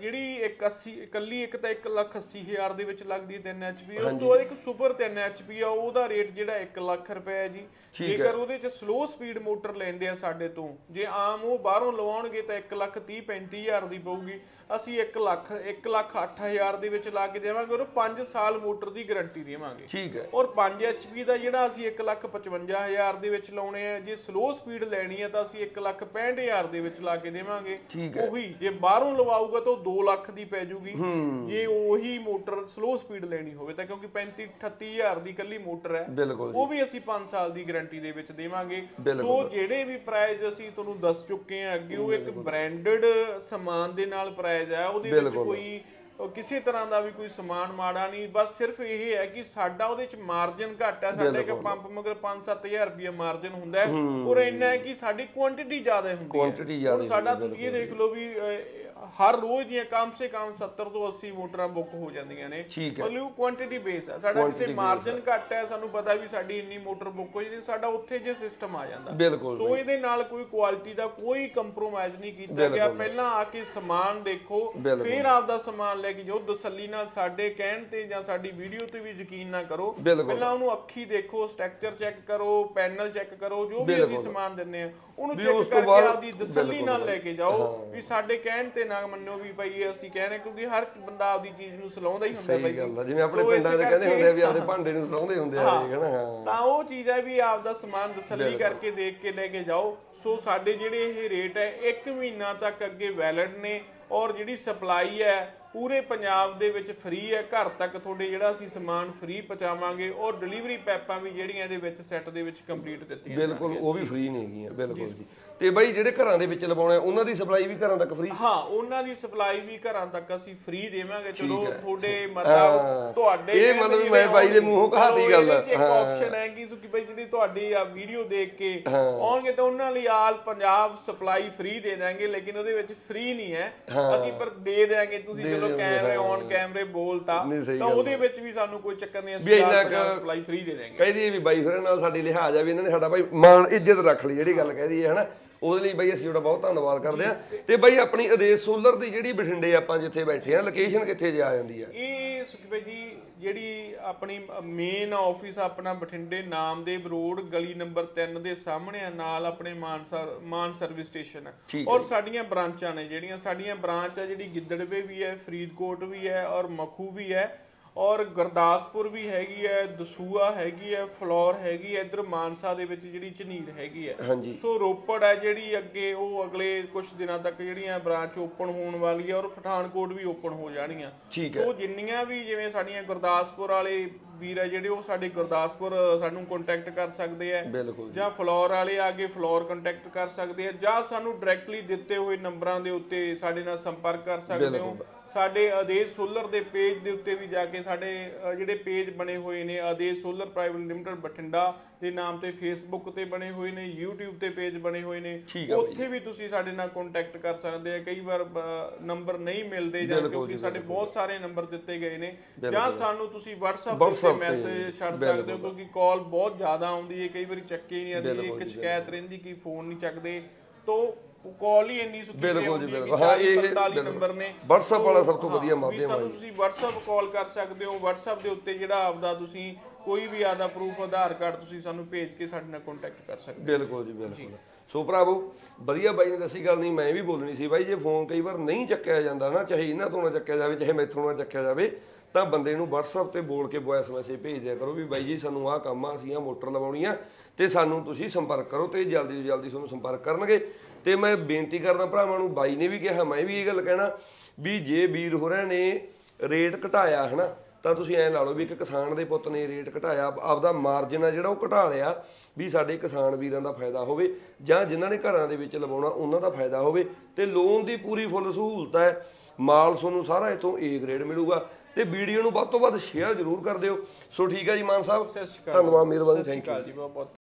S2: ਜਿਹੜੀ ਇੱਕ 80 ਇਕੱਲੀ ਇੱਕ ਤਾਂ 1 ਲੱਖ 80 ਹਜ਼ਾਰ ਦੇ ਵਿੱਚ ਲੱਗਦੀ ਹੈ 3 ਐਚਪੀ ਉਸ ਤੋਂ ਬਾਅਦ ਇੱਕ ਸੁਪਰ 3 ਐਚਪੀ ਆ ਉਹਦਾ ਰੇਟ ਜਿਹੜਾ 1 ਲੱਖ ਰੁਪਏ ਹੈ ਜੀ। ਜੇਕਰ ਉਹਦੇ ਚ ਸਲੋ ਸਪੀਡ ਮੋਟਰ ਲੈਂਦੇ ਆ ਸਾਡੇ ਤੋਂ ਜੇ ਆਮ ਉਹ ਬਾਹਰੋਂ ਲਵਾਉਣਗੇ ਤਾਂ 1 ਲੱਖ 30 35 ਹਜ਼ਾਰ ਦੀ ਪਊਗੀ। ਅਸੀਂ 1 ਲੱਖ 1 ਲੱਖ 8 ਹਜ਼ਾਰ ਦੇ ਵਿੱਚ ਲਾ ਕੇ ਦੇਵਾਂਗੇ ਔਰ 5 ਸਾਲ ਮੋਟਰ ਦੀ ਗਾਰੰਟੀ ਦੇਵਾਂਗੇ।
S1: ਠੀਕ ਹੈ।
S2: ਔਰ 5 HP ਦਾ ਜਿਹੜਾ ਅਸੀਂ 1 ਲੱਖ 55 ਹਜ਼ਾਰ ਦੇ ਵਿੱਚ ਲਾਉਣੇ ਆ ਜੇ ਸਲੋ ਸਪੀਡ ਲੈਣੀ ਹੈ ਤਾਂ ਅਸੀਂ 1 ਲੱਖ 65 ਹਜ਼ਾਰ ਦੇ ਵਿੱਚ ਲਾ ਕੇ ਦੇਵਾਂਗੇ। ਉਹੀ ਜੇ ਬਾਹਰੋਂ ਲਵਾਊਗਾ ਤਾਂ ਉਹ 2 ਲੱਖ ਦੀ ਪੈ ਜੂਗੀ। ਜੇ ਉਹੀ ਮੋਟਰ ਸਲੋ ਸਪੀਡ ਲੈਣੀ ਹੋਵੇ ਤਾਂ ਕਿਉਂਕਿ 35 38 ਹਜ਼ਾਰ ਦੀ ਕੱਲੀ ਮੋਟਰ ਹੈ। ਉਹ ਵੀ ਅਸੀਂ 5 ਸਾਲ ਦੀ ਗਾਰੰਟੀ ਦੇ ਵਿੱਚ ਦੇਵਾਂਗੇ। ਸੋ ਜਿਹੜੇ ਵੀ ਪ੍ਰਾਈਜ਼ ਅਸੀਂ ਤੁਹਾਨੂੰ ਦੱਸ ਚੁੱਕੇ ਹਾਂ ਅੱਗੇ ਉਹ ਇੱਕ ਬ੍ਰਾਂਡਡ ਸਮਾਨ ਦੇ ਨਾਲ ਪ੍ਰਾਈਜ਼ ਹੈ। ਉਹਦੇ ਵਿੱਚ। ਕੋਈ ਕਿਸੇ ਤਰ੍ਹਾਂ ਦਾ ਵੀ ਕੋਈ ਸਮਾਨ ਮਾੜਾ ਨਹੀਂ। ਬਸ ਸਿਰਫ ਇਹ ਹੈ ਕਿ ਸਾਡਾ ਉਹਦੇ ਚ ਮਾਰਜਨ ਘੱਟ ਹੈ। ਸਾਡੇ ਕਿ ਪੰਪ ਮਗਰ 5-7000 ਰੁਪਏ ਮਾਰਜਨ ਹੁੰਦਾ ਹੈ। ਔਰ ਇੰਨਾ ਹੈ ਕਿ ਸਾਡੀ ਕੁਆਂਟੀਟੀ ਜ਼ਿਆਦਾ ਹੁੰਦੀ ਹੈ।
S1: ਜ਼ਿਆਦਾ
S2: ਹੁਣ ਸਾਡਾ ਤੁਸੀਂ ਇਹ ਦੇਖ ਲਓ ਵੀ ਹਰ ਰੋਜ਼ ਦੀਆਂ ਕਮ ਸੇ ਕਮ 70 ਤੋਂ 80 ਮੋਟਰਾਂ ਬੁੱਕ ਹੋ ਜਾਂਦੀਆਂ ਨੇ।
S1: ਠੀਕ ਹੈ।
S2: ਮਤਲਬ ਕੁਆਂਟੀਟੀ ਬੇਸ ਹੈ ਸਾਡਾ ਕਿਤੇ ਮਾਰਜਨ ਘੱਟ ਹੈ ਸਾਨੂੰ ਪਤਾ ਵੀ ਸਾਡੀ ਇੰਨੀ ਮੋਟਰ ਬੁੱਕ ਹੋ ਜਾਂਦੀ ਸਾਡਾ ਉੱਥੇ ਜੇ ਸਿਸਟਮ ਆ ਜਾਂਦਾ।
S1: ਬਿਲਕੁਲ
S2: ਸੋ ਇਹਦੇ ਨਾਲ ਕੋਈ ਕੁਆਲਿਟੀ ਦਾ ਕੋਈ ਕੰਪਰੋਮਾਈਜ਼ ਨਹੀਂ ਕੀਤਾ ਗਿਆ। ਪਹਿਲਾਂ ਆ ਕੇ ਸਮਾਨ ਦੇਖੋ
S1: ਬਿਲਕੁਲ।
S2: ਫਿਰ ਆਪਦਾ ਸਮਾਨ ਲੈ ਕੇ ਜੋ ਤਸੱਲੀ ਨਾਲ ਸਾਡੇ ਕਹਿਣ ਤੇ ਜਾਂ ਸਾਡੀ ਵੀਡੀਓ ਤੇ ਵੀ ਯਕੀਨ ਨਾ ਕਰੋ।
S1: ਬਿਲਕੁਲ।
S2: ਪਹਿਲਾਂ ਉਹਨੂੰ ਅੱਖੀ ਦੇਖੋ ਸਟਰਕਚਰ ਚੈੱਕ ਕਰੋ ਪੈਨਲ ਚੈੱਕ ਕਰੋ ਜੋ ਵੀ ਅਸੀਂ ਸਮਾਨ ਦਿੰਨੇ ਆ ਉਹਨੂੰ
S1: ਵੀ
S2: ਚੈੱਕ
S1: ਉਸ ਤੋਂ
S2: ਕਰਕੇ
S1: ਬਾਅਦ-
S2: ਆਪਦੀ ਤਸੱਲੀ ਨਾਲ ਲੈ ਕੇ ਜਾਓ ਵੀ ਸਾਡੇ ਕਹਿਣ ਤੇ ਨਾ ਮੰਨੋ ਵੀ ਭਾਈ ਅਸੀਂ ਕਹਿੰਦੇ ਕਿਉਂਕਿ ਹਰ ਬੰਦਾ ਆਪਦੀ ਚੀਜ਼ ਨੂੰ ਸਲਾਉਂਦਾ ਹੀ ਹੁੰਦਾ
S1: ਸਹੀ
S2: ਭਾਈ
S1: ਗੱਲ ਆ ਜਿਵੇਂ ਆਪਣੇ ਪਿੰਡਾਂ
S2: ਇਸੇ
S1: ਕਹਿੰਦੇ ਹੁੰਦੇ ਆ ਵੀ ਆਪਦੇ ਭਾਂਡੇ ਨੂੰ ਸਲਾਉਂਦੇ ਹੁੰਦੇ ਆ ਇਹ ਹਨਾ
S2: ਤਾਂ ਉਹ ਚੀਜ਼ ਹੈ ਵੀ ਆਪਦਾ ਸਮਾਨ ਤਸੱਲੀ ਕਰਕੇ ਦੇਖ ਕੇ ਲੈ ਕੇ ਜਾਓ। ਸੋ ਸਾਡੇ ਜਿਹੜੇ ਇਹ ਰੇਟ ਹੈ 1 ਮਹੀਨਾ ਤੱਕ ਅੱਗੇ ਵੈਲਿਡ ਨੇ ਔਰ ਜਿਹੜੀ ਸਪਲਾਈ ਹੈ ਪੂਰੇ ਪੰਜਾਬ ਦੇ ਵਿੱਚ ਫ੍ਰੀ ਹੈ। ਘਰ ਤੱਕ ਤੁਹਾਡੇ ਜਿਹੜਾ ਅਸੀਂ ਸਮਾਨ ਫ੍ਰੀ ਪਹੁੰਚਾਵਾਂਗੇ ਔਰ ਡਿਲੀਵਰੀ ਪੈਪਾਂ ਵੀ ਜਿਹੜੀਆਂ ਇਹਦੇ ਵਿੱਚ ਸੈੱਟ ਦੇ ਵਿੱਚ ਕੰਪਲੀਟ ਦਿੱਤੀਆਂ
S1: ਬਿਲਕੁਲ ਉਹ ਵੀ ਫ੍ਰੀ ਨਹੀਂ ਹੈਗੀਆਂ ਬਿਲਕੁਲ ਜੀ। ਤੇ ਬਾਈ ਜਿਹੜੇ ਘਰਾਂ ਦੇ ਵਿੱਚ ਲਵਾਉਣੇ ਉਹਨਾਂ ਦੀ ਸਪਲਾਈ ਵੀ ਘਰਾਂ ਤੱਕ ਫ੍ਰੀ
S2: ਹਾਂ ਉਹਨਾਂ ਦੀ ਸਪਲਾਈ ਵੀ ਘਰਾਂ ਤੱਕ ਅਸੀਂ ਫ੍ਰੀ ਦੇਵਾਂਗੇ। ਚਲੋ ਤੁਹਾਡੇ
S1: ਹਾਂ।
S2: ਮਤਲਬ ਤੁਹਾਡੇ
S1: ਇਹ
S2: ਕਹਿੰਦੇ
S1: ਮਤਲਬ ਮੈਂ ਬਾਈ ਦੇ ਮੂੰਹੋਂ ਕਹਾਤੀ ਗੱਲ।
S2: 'ਚ ਇੱਕ
S1: ਹਾਂ।
S2: ਆਪਸ਼ਨ ਹੈ ਕਿ ਤੁਸੀਂ ਬਈ ਜਿਹੜੀ ਤੁਹਾਡੀ ਆ ਵੀਡੀਓ ਦੇਖ ਕੇ ਆਉਣਗੇ ਤਾਂ ਉਹਨਾਂ ਲਈ ਆਲ ਪੰਜਾਬ ਸਪਲਾਈ ਫ੍ਰੀ ਦੇ ਦਾਂਗੇ ਲੇਕਿਨ ਉਹਦੇ ਵਿੱਚ ਫ੍ਰੀ ਨਹੀਂ ਹੈ। ਅਸੀਂ ਪਰ ਦੇ ਦਿਆਂਗੇ। ਤੁਸੀਂ ਚਲੋ ਕੈਮਰੇ ਔਨ ਕੈਮਰੇ ਬੋਲਤਾ ਤਾਂ ਉਹਦੇ ਵਿੱਚ ਵੀ ਸਾਨੂੰ ਕੋਈ ਚੱਕਰ ਨਹੀਂ ਅਸੀਂ ਸਪਲਾਈ ਫ੍ਰੀ ਦੇ ਦਾਂਗੇ
S1: ਕਹਿ ਦਈਏ ਵੀ ਬਾਈ ਹੋਰਾਂ ਨਾਲ ਸਾਡੀ ਲਿਹਾਜ਼ ਆ ਵੀ ਇਹਨਾਂ ਨੇ ਸਾਡਾ ਬਾਈ ਮਾਣ ਇੱਜ਼ਤ ਰੱਖ ਲਈ ਜਿਹੜੀ ਗੱਲ ਕਹਿ ਦਈਏ ਹਨਾ? ਉਹਦੇ ਲਈ ਬਾਈ ਅਸੀਂ ਤੁਹਾਡਾ ਬਹੁਤ ਧੰਨਵਾਦ ਕਰਦੇ ਆ ਤੇ ਬਾਈ ਆਪਣੀ ਆਦੇਸ਼ ਸੋਲਰ ਦੀ ਜਿਹੜੀ ਬਠਿੰਡੇ ਆਪਾਂ ਜਿੱਥੇ ਬੈਠੇ ਆ ਲੋਕੇਸ਼ਨ ਕਿੱਥੇ ਜਾ ਜਾਂਦੀ ਆ?
S2: ਇਹ ਸੁਖਬੀਰ ਜੀ ਜਿਹੜੀ ਆਪਣੀ ਮੇਨ ਆਫਿਸ ਆਪਣਾ ਬਠਿੰਡੇ ਨਾਮਦੇਵ ਰੋਡ ਗਲੀ ਨੰਬਰ 3 ਦੇ ਸਾਹਮਣੇ ਆ ਨਾਲ ਆਪਣੇ ਮਾਨਸਾ ਮਾਨ ਸਰਵਿਸ ਸਟੇਸ਼ਨ ਹੈ
S1: ਠੀਕ
S2: ਔਰ ਸਾਡੀਆਂ ਬ੍ਰਾਂਚਾਂ ਨੇ ਜਿਹੜੀਆਂ ਸਾਡੀਆਂ ਬ੍ਰਾਂਚ ਆ ਜਿਹੜੀ ਗਿੱਦੜਵੇ ਵੀ ਹੈ ਫਰੀਦਕੋਟ ਵੀ ਹੈ ਔਰ ਮਖੂ ਵੀ ਹੈ। ਔਰ ਗੁਰਦਾਸਪੁਰ ਵੀ ਹੈਗੀ ਹੈ ਦਸੂਆ ਹੈਗੀ ਹੈ ਫਲੋਰ ਹੈਗੀ ਹੈ ਇਧਰ ਮਾਨਸਾ ਦੇ ਵਿੱਚ ਜਿਹੜੀ ਝਨੀਰ ਹੈਗੀ ਹੈ। ਸੋ ਰੋਪੜ ਹੈ ਜਿਹੜੀ ਅੱਗੇ ਉਹ ਅਗਲੇ ਕੁਝ ਦਿਨਾਂ ਤੱਕ ਜਿਹੜੀਆਂ ਬ੍ਰਾਂਚ ਓਪਨ ਹੋਣ ਵਾਲੀ ਹੈ ਔਰ ਪਠਾਨਕੋਟ ਵੀ ਓਪਨ ਹੋ ਜਾਣੀਆਂ
S1: ਹੈ
S2: ਸੋ ਜਿੰਨੀਆਂ ਵੀ ਜਿਵੇਂ ਸਾਡੀਆਂ ਗੁਰਦਾਸਪੁਰ ਵਾਲੇ ਵੀਰ ਆ ਜਿਹੜੇ ਉਹ ਸਾਡੇ ਗੁਰਦਾਸਪੁਰ ਸਾਨੂੰ ਕੰਟੈਕਟ ਕਰ ਸਕਦੇ ਆ ਜਾਂ। ਫਲੋਰ ਵਾਲੇ ਆਗੇ ਫਲੋਰ ਕੰਟੈਕਟ ਕਰ ਸਕਦੇ ਆ ਜਾਂ ਸਾਨੂੰ ਡਾਇਰੈਕਟਲੀ ਦਿੱਤੇ ਹੋਏ ਨੰਬਰਾਂ ਦੇ ਉੱਤੇ ਸਾਡੇ ਨਾਲ ਸੰਪਰਕ ਕਰ ਸਕਦੇ ਹੋ। ਸਾਡੇ ਆਦੇਸ਼ ਸੋਲਰ ਦੇ ਪੇਜ ਦੇ ਉੱਤੇ ਵੀ ਜਾ ਕੇ ਸਾਡੇ ਜਿਹੜੇ ਪੇਜ ਬਣੇ ਹੋਏ ਨੇ Aadesh solar private limited Bathinda ਦੇ ਨਾਮ ਤੇ ਫੇਸਬੁੱਕ ਤੇ ਬਣੇ ਹੋਏ ਨੇ YouTube ਤੇ ਪੇਜ ਬਣੇ ਹੋਏ ਨੇ। ਉੱਥੇ ਵੀ ਤੁਸੀਂ ਸਾਡੇ ਨਾਲ ਕੰਟੈਕਟ ਕਰ ਸਕਦੇ ਆ। ਕਈ ਵਾਰ ਨੰਬਰ ਨਹੀਂ ਮਿਲਦੇ ਜਾਂ ਕਿਉਂਕਿ ਸਾਡੇ ਬਹੁਤ ਸਾਰੇ ਨੰਬਰ ਦਿੱਤੇ ਗਏ ਨੇ। ਜਾਂ। ਸਾਨੂੰ ਤੁਸੀਂ WhatsApp ਤੇ ਮੈਸੇਜ ਛੱਡ। ਸਕਦੇ ਹੋ ਕਿਉਂਕਿ ਕਾਲ ਬਹੁਤ ਜ਼ਿਆਦਾ ਆਉਂਦੀ ਹੈ ਕਈ ਵਾਰੀ ਚੱਕੇ ਨਹੀਂ ਆਉਂਦੀ ਇੱਕ ਸ਼ਿਕਾਇਤ ਰਹਿੰਦੀ ਕਿ ਫੋਨ ਨਹੀਂ ਚੱਕਦੇ। ਤੋਂ ਕਾਲ ਹੀ ਇੰਨੀ ਸੁੱਕੀ
S1: ਬਿਲਕੁਲ ਜੀ, ਬਿਲਕੁਲ। ਹਾਂ, ਇਹ
S2: 45
S1: ਬਿਲਕੁਲ।
S2: ਨੰਬਰ ਨੇ
S1: WhatsApp ਵਾਲਾ ਸਭ ਤੋਂ ਵਧੀਆ ਮਾਧਿਅਮ ਹੈ
S2: ਸਾਨੂੰ। ਤੁਸੀਂ WhatsApp ਕਾਲ ਕਰ ਸਕਦੇ ਹੋ WhatsApp ਦੇ ਉੱਤੇ ਜਿਹੜਾ ਆਪਦਾ ਤੁਸੀਂ ਕੋਈ ਵੀ ਆਦਾ ਪ੍ਰੂਫ ਆਧਾਰ ਕਾਰਡ ਤੁਸੀਂ ਸਾਨੂੰ ਭੇਜ ਕੇ ਸਾਡੇ ਨਾਲ ਕੰਟੈਕਟ ਕਰ ਸਕਦੇ
S1: ਬਿਲਕੁਲ ਜੀ ਬਿਲਕੁਲ ਸੋ ਭਰਾਵੋ ਵਧੀਆ ਬਾਈ ਨੇ ਦੱਸੀ ਗੱਲ ਨਹੀਂ ਮੈਂ ਵੀ ਬੋਲਣੀ ਸੀ ਬਾਈ ਜੇ ਫੋਨ ਕਈ ਵਾਰ ਨਹੀਂ ਚੱਕਿਆ ਜਾਂਦਾ ਨਾ ਚਾਹੇ ਇਹਨਾਂ ਤੋਂ ਨਾ ਚੱਕਿਆ ਜਾਵੇ ਚਾਹੇ ਮੈਥੋਂ ਨਾ ਚੱਕਿਆ ਜਾਵੇ ਤਾਂ ਬੰਦੇ ਨੂੰ WhatsApp ਤੇ ਬੋਲ ਕੇ ਵੌਇਸ ਮੈਸੇਜ ਭੇਜ ਦਿਆ ਕਰੋ ਵੀ ਬਾਈ ਜੀ ਸਾਨੂੰ ਆਹ ਕੰਮ ਆ ਅਸੀਂ ਆਹ ਮੋਟਰ ਲਵਾਉਣੀ ਆ ਤੇ ਸਾਨੂੰ ਤੁਸੀਂ ਸੰਪਰਕ ਕਰੋ ਤੇ ਜਲਦੀ ਤੋਂ ਜਲਦੀ ਤੁਹਾਨੂੰ ਸੰਪਰਕ ਕਰਨਗੇ ਤੇ ਮੈਂ ਬੇਨਤੀ ਕਰਦਾ ਭਰਾਵਾਂ ਨੂੰ ਬਾਈ ਨੇ ਵੀ ਕਿਹਾ ਮੈਂ ਵੀ ਇਹ ਗੱਲ ਕਹਿਣਾ ਵੀ ਜੇ ਵੀਰ ਹੋਰਾਂ ਨੇ ਰੇਟ ਘਟਾਇਆ ਹਨਾ ਤਾਂ ਤੁਸੀਂ ਐਂ ਲਾ ਲਓ ਵੀ ਇੱਕ ਕਿਸਾਨ ਦੇ ਪੁੱਤ ਨੇ ਰੇਟ ਘਟਾਇਆ ਆਪ- ਆਪਦਾ ਮਾਰਜਨ ਆ ਜਿਹੜਾ ਉਹ ਘਟਾ ਲਿਆ ਵੀ ਸਾਡੇ ਕਿਸਾਨ ਵੀਰਾਂ ਦਾ ਫਾਇਦਾ ਹੋਵੇ ਜਾਂ ਜਿਨ੍ਹਾਂ ਨੇ ਘਰਾਂ ਦੇ ਵਿੱਚ ਲਵਾਉਣਾ ਉਹਨਾਂ ਦਾ ਫਾਇਦਾ ਹੋਵੇ ਤੇ ਲੋਨ ਦੀ ਪੂਰੀ ਫੁੱਲ ਸਹੂਲਤ ਹੈ ਮਾਲ ਤੁਹਾਨੂੰ ਸਾਰਾ ਇਥੋਂ ਏ ਗ੍ਰੇਡ ਮਿਲੂਗਾ ਤੇ ਵੀਡੀਓ ਨੂੰ ਵੱਧ ਤੋਂ ਵੱਧ ਸ਼ੇਅਰ ਜ਼ਰੂਰ ਕਰ ਦਿਓ। ਸੋ ਠੀਕ ਹੈ ਜੀ ਮਾਨ ਸਾਹਿਬ ਧੰਨਵਾਦ ਮਿਹਰਬਾਨੀ ਥੈਂਕ ਯੂ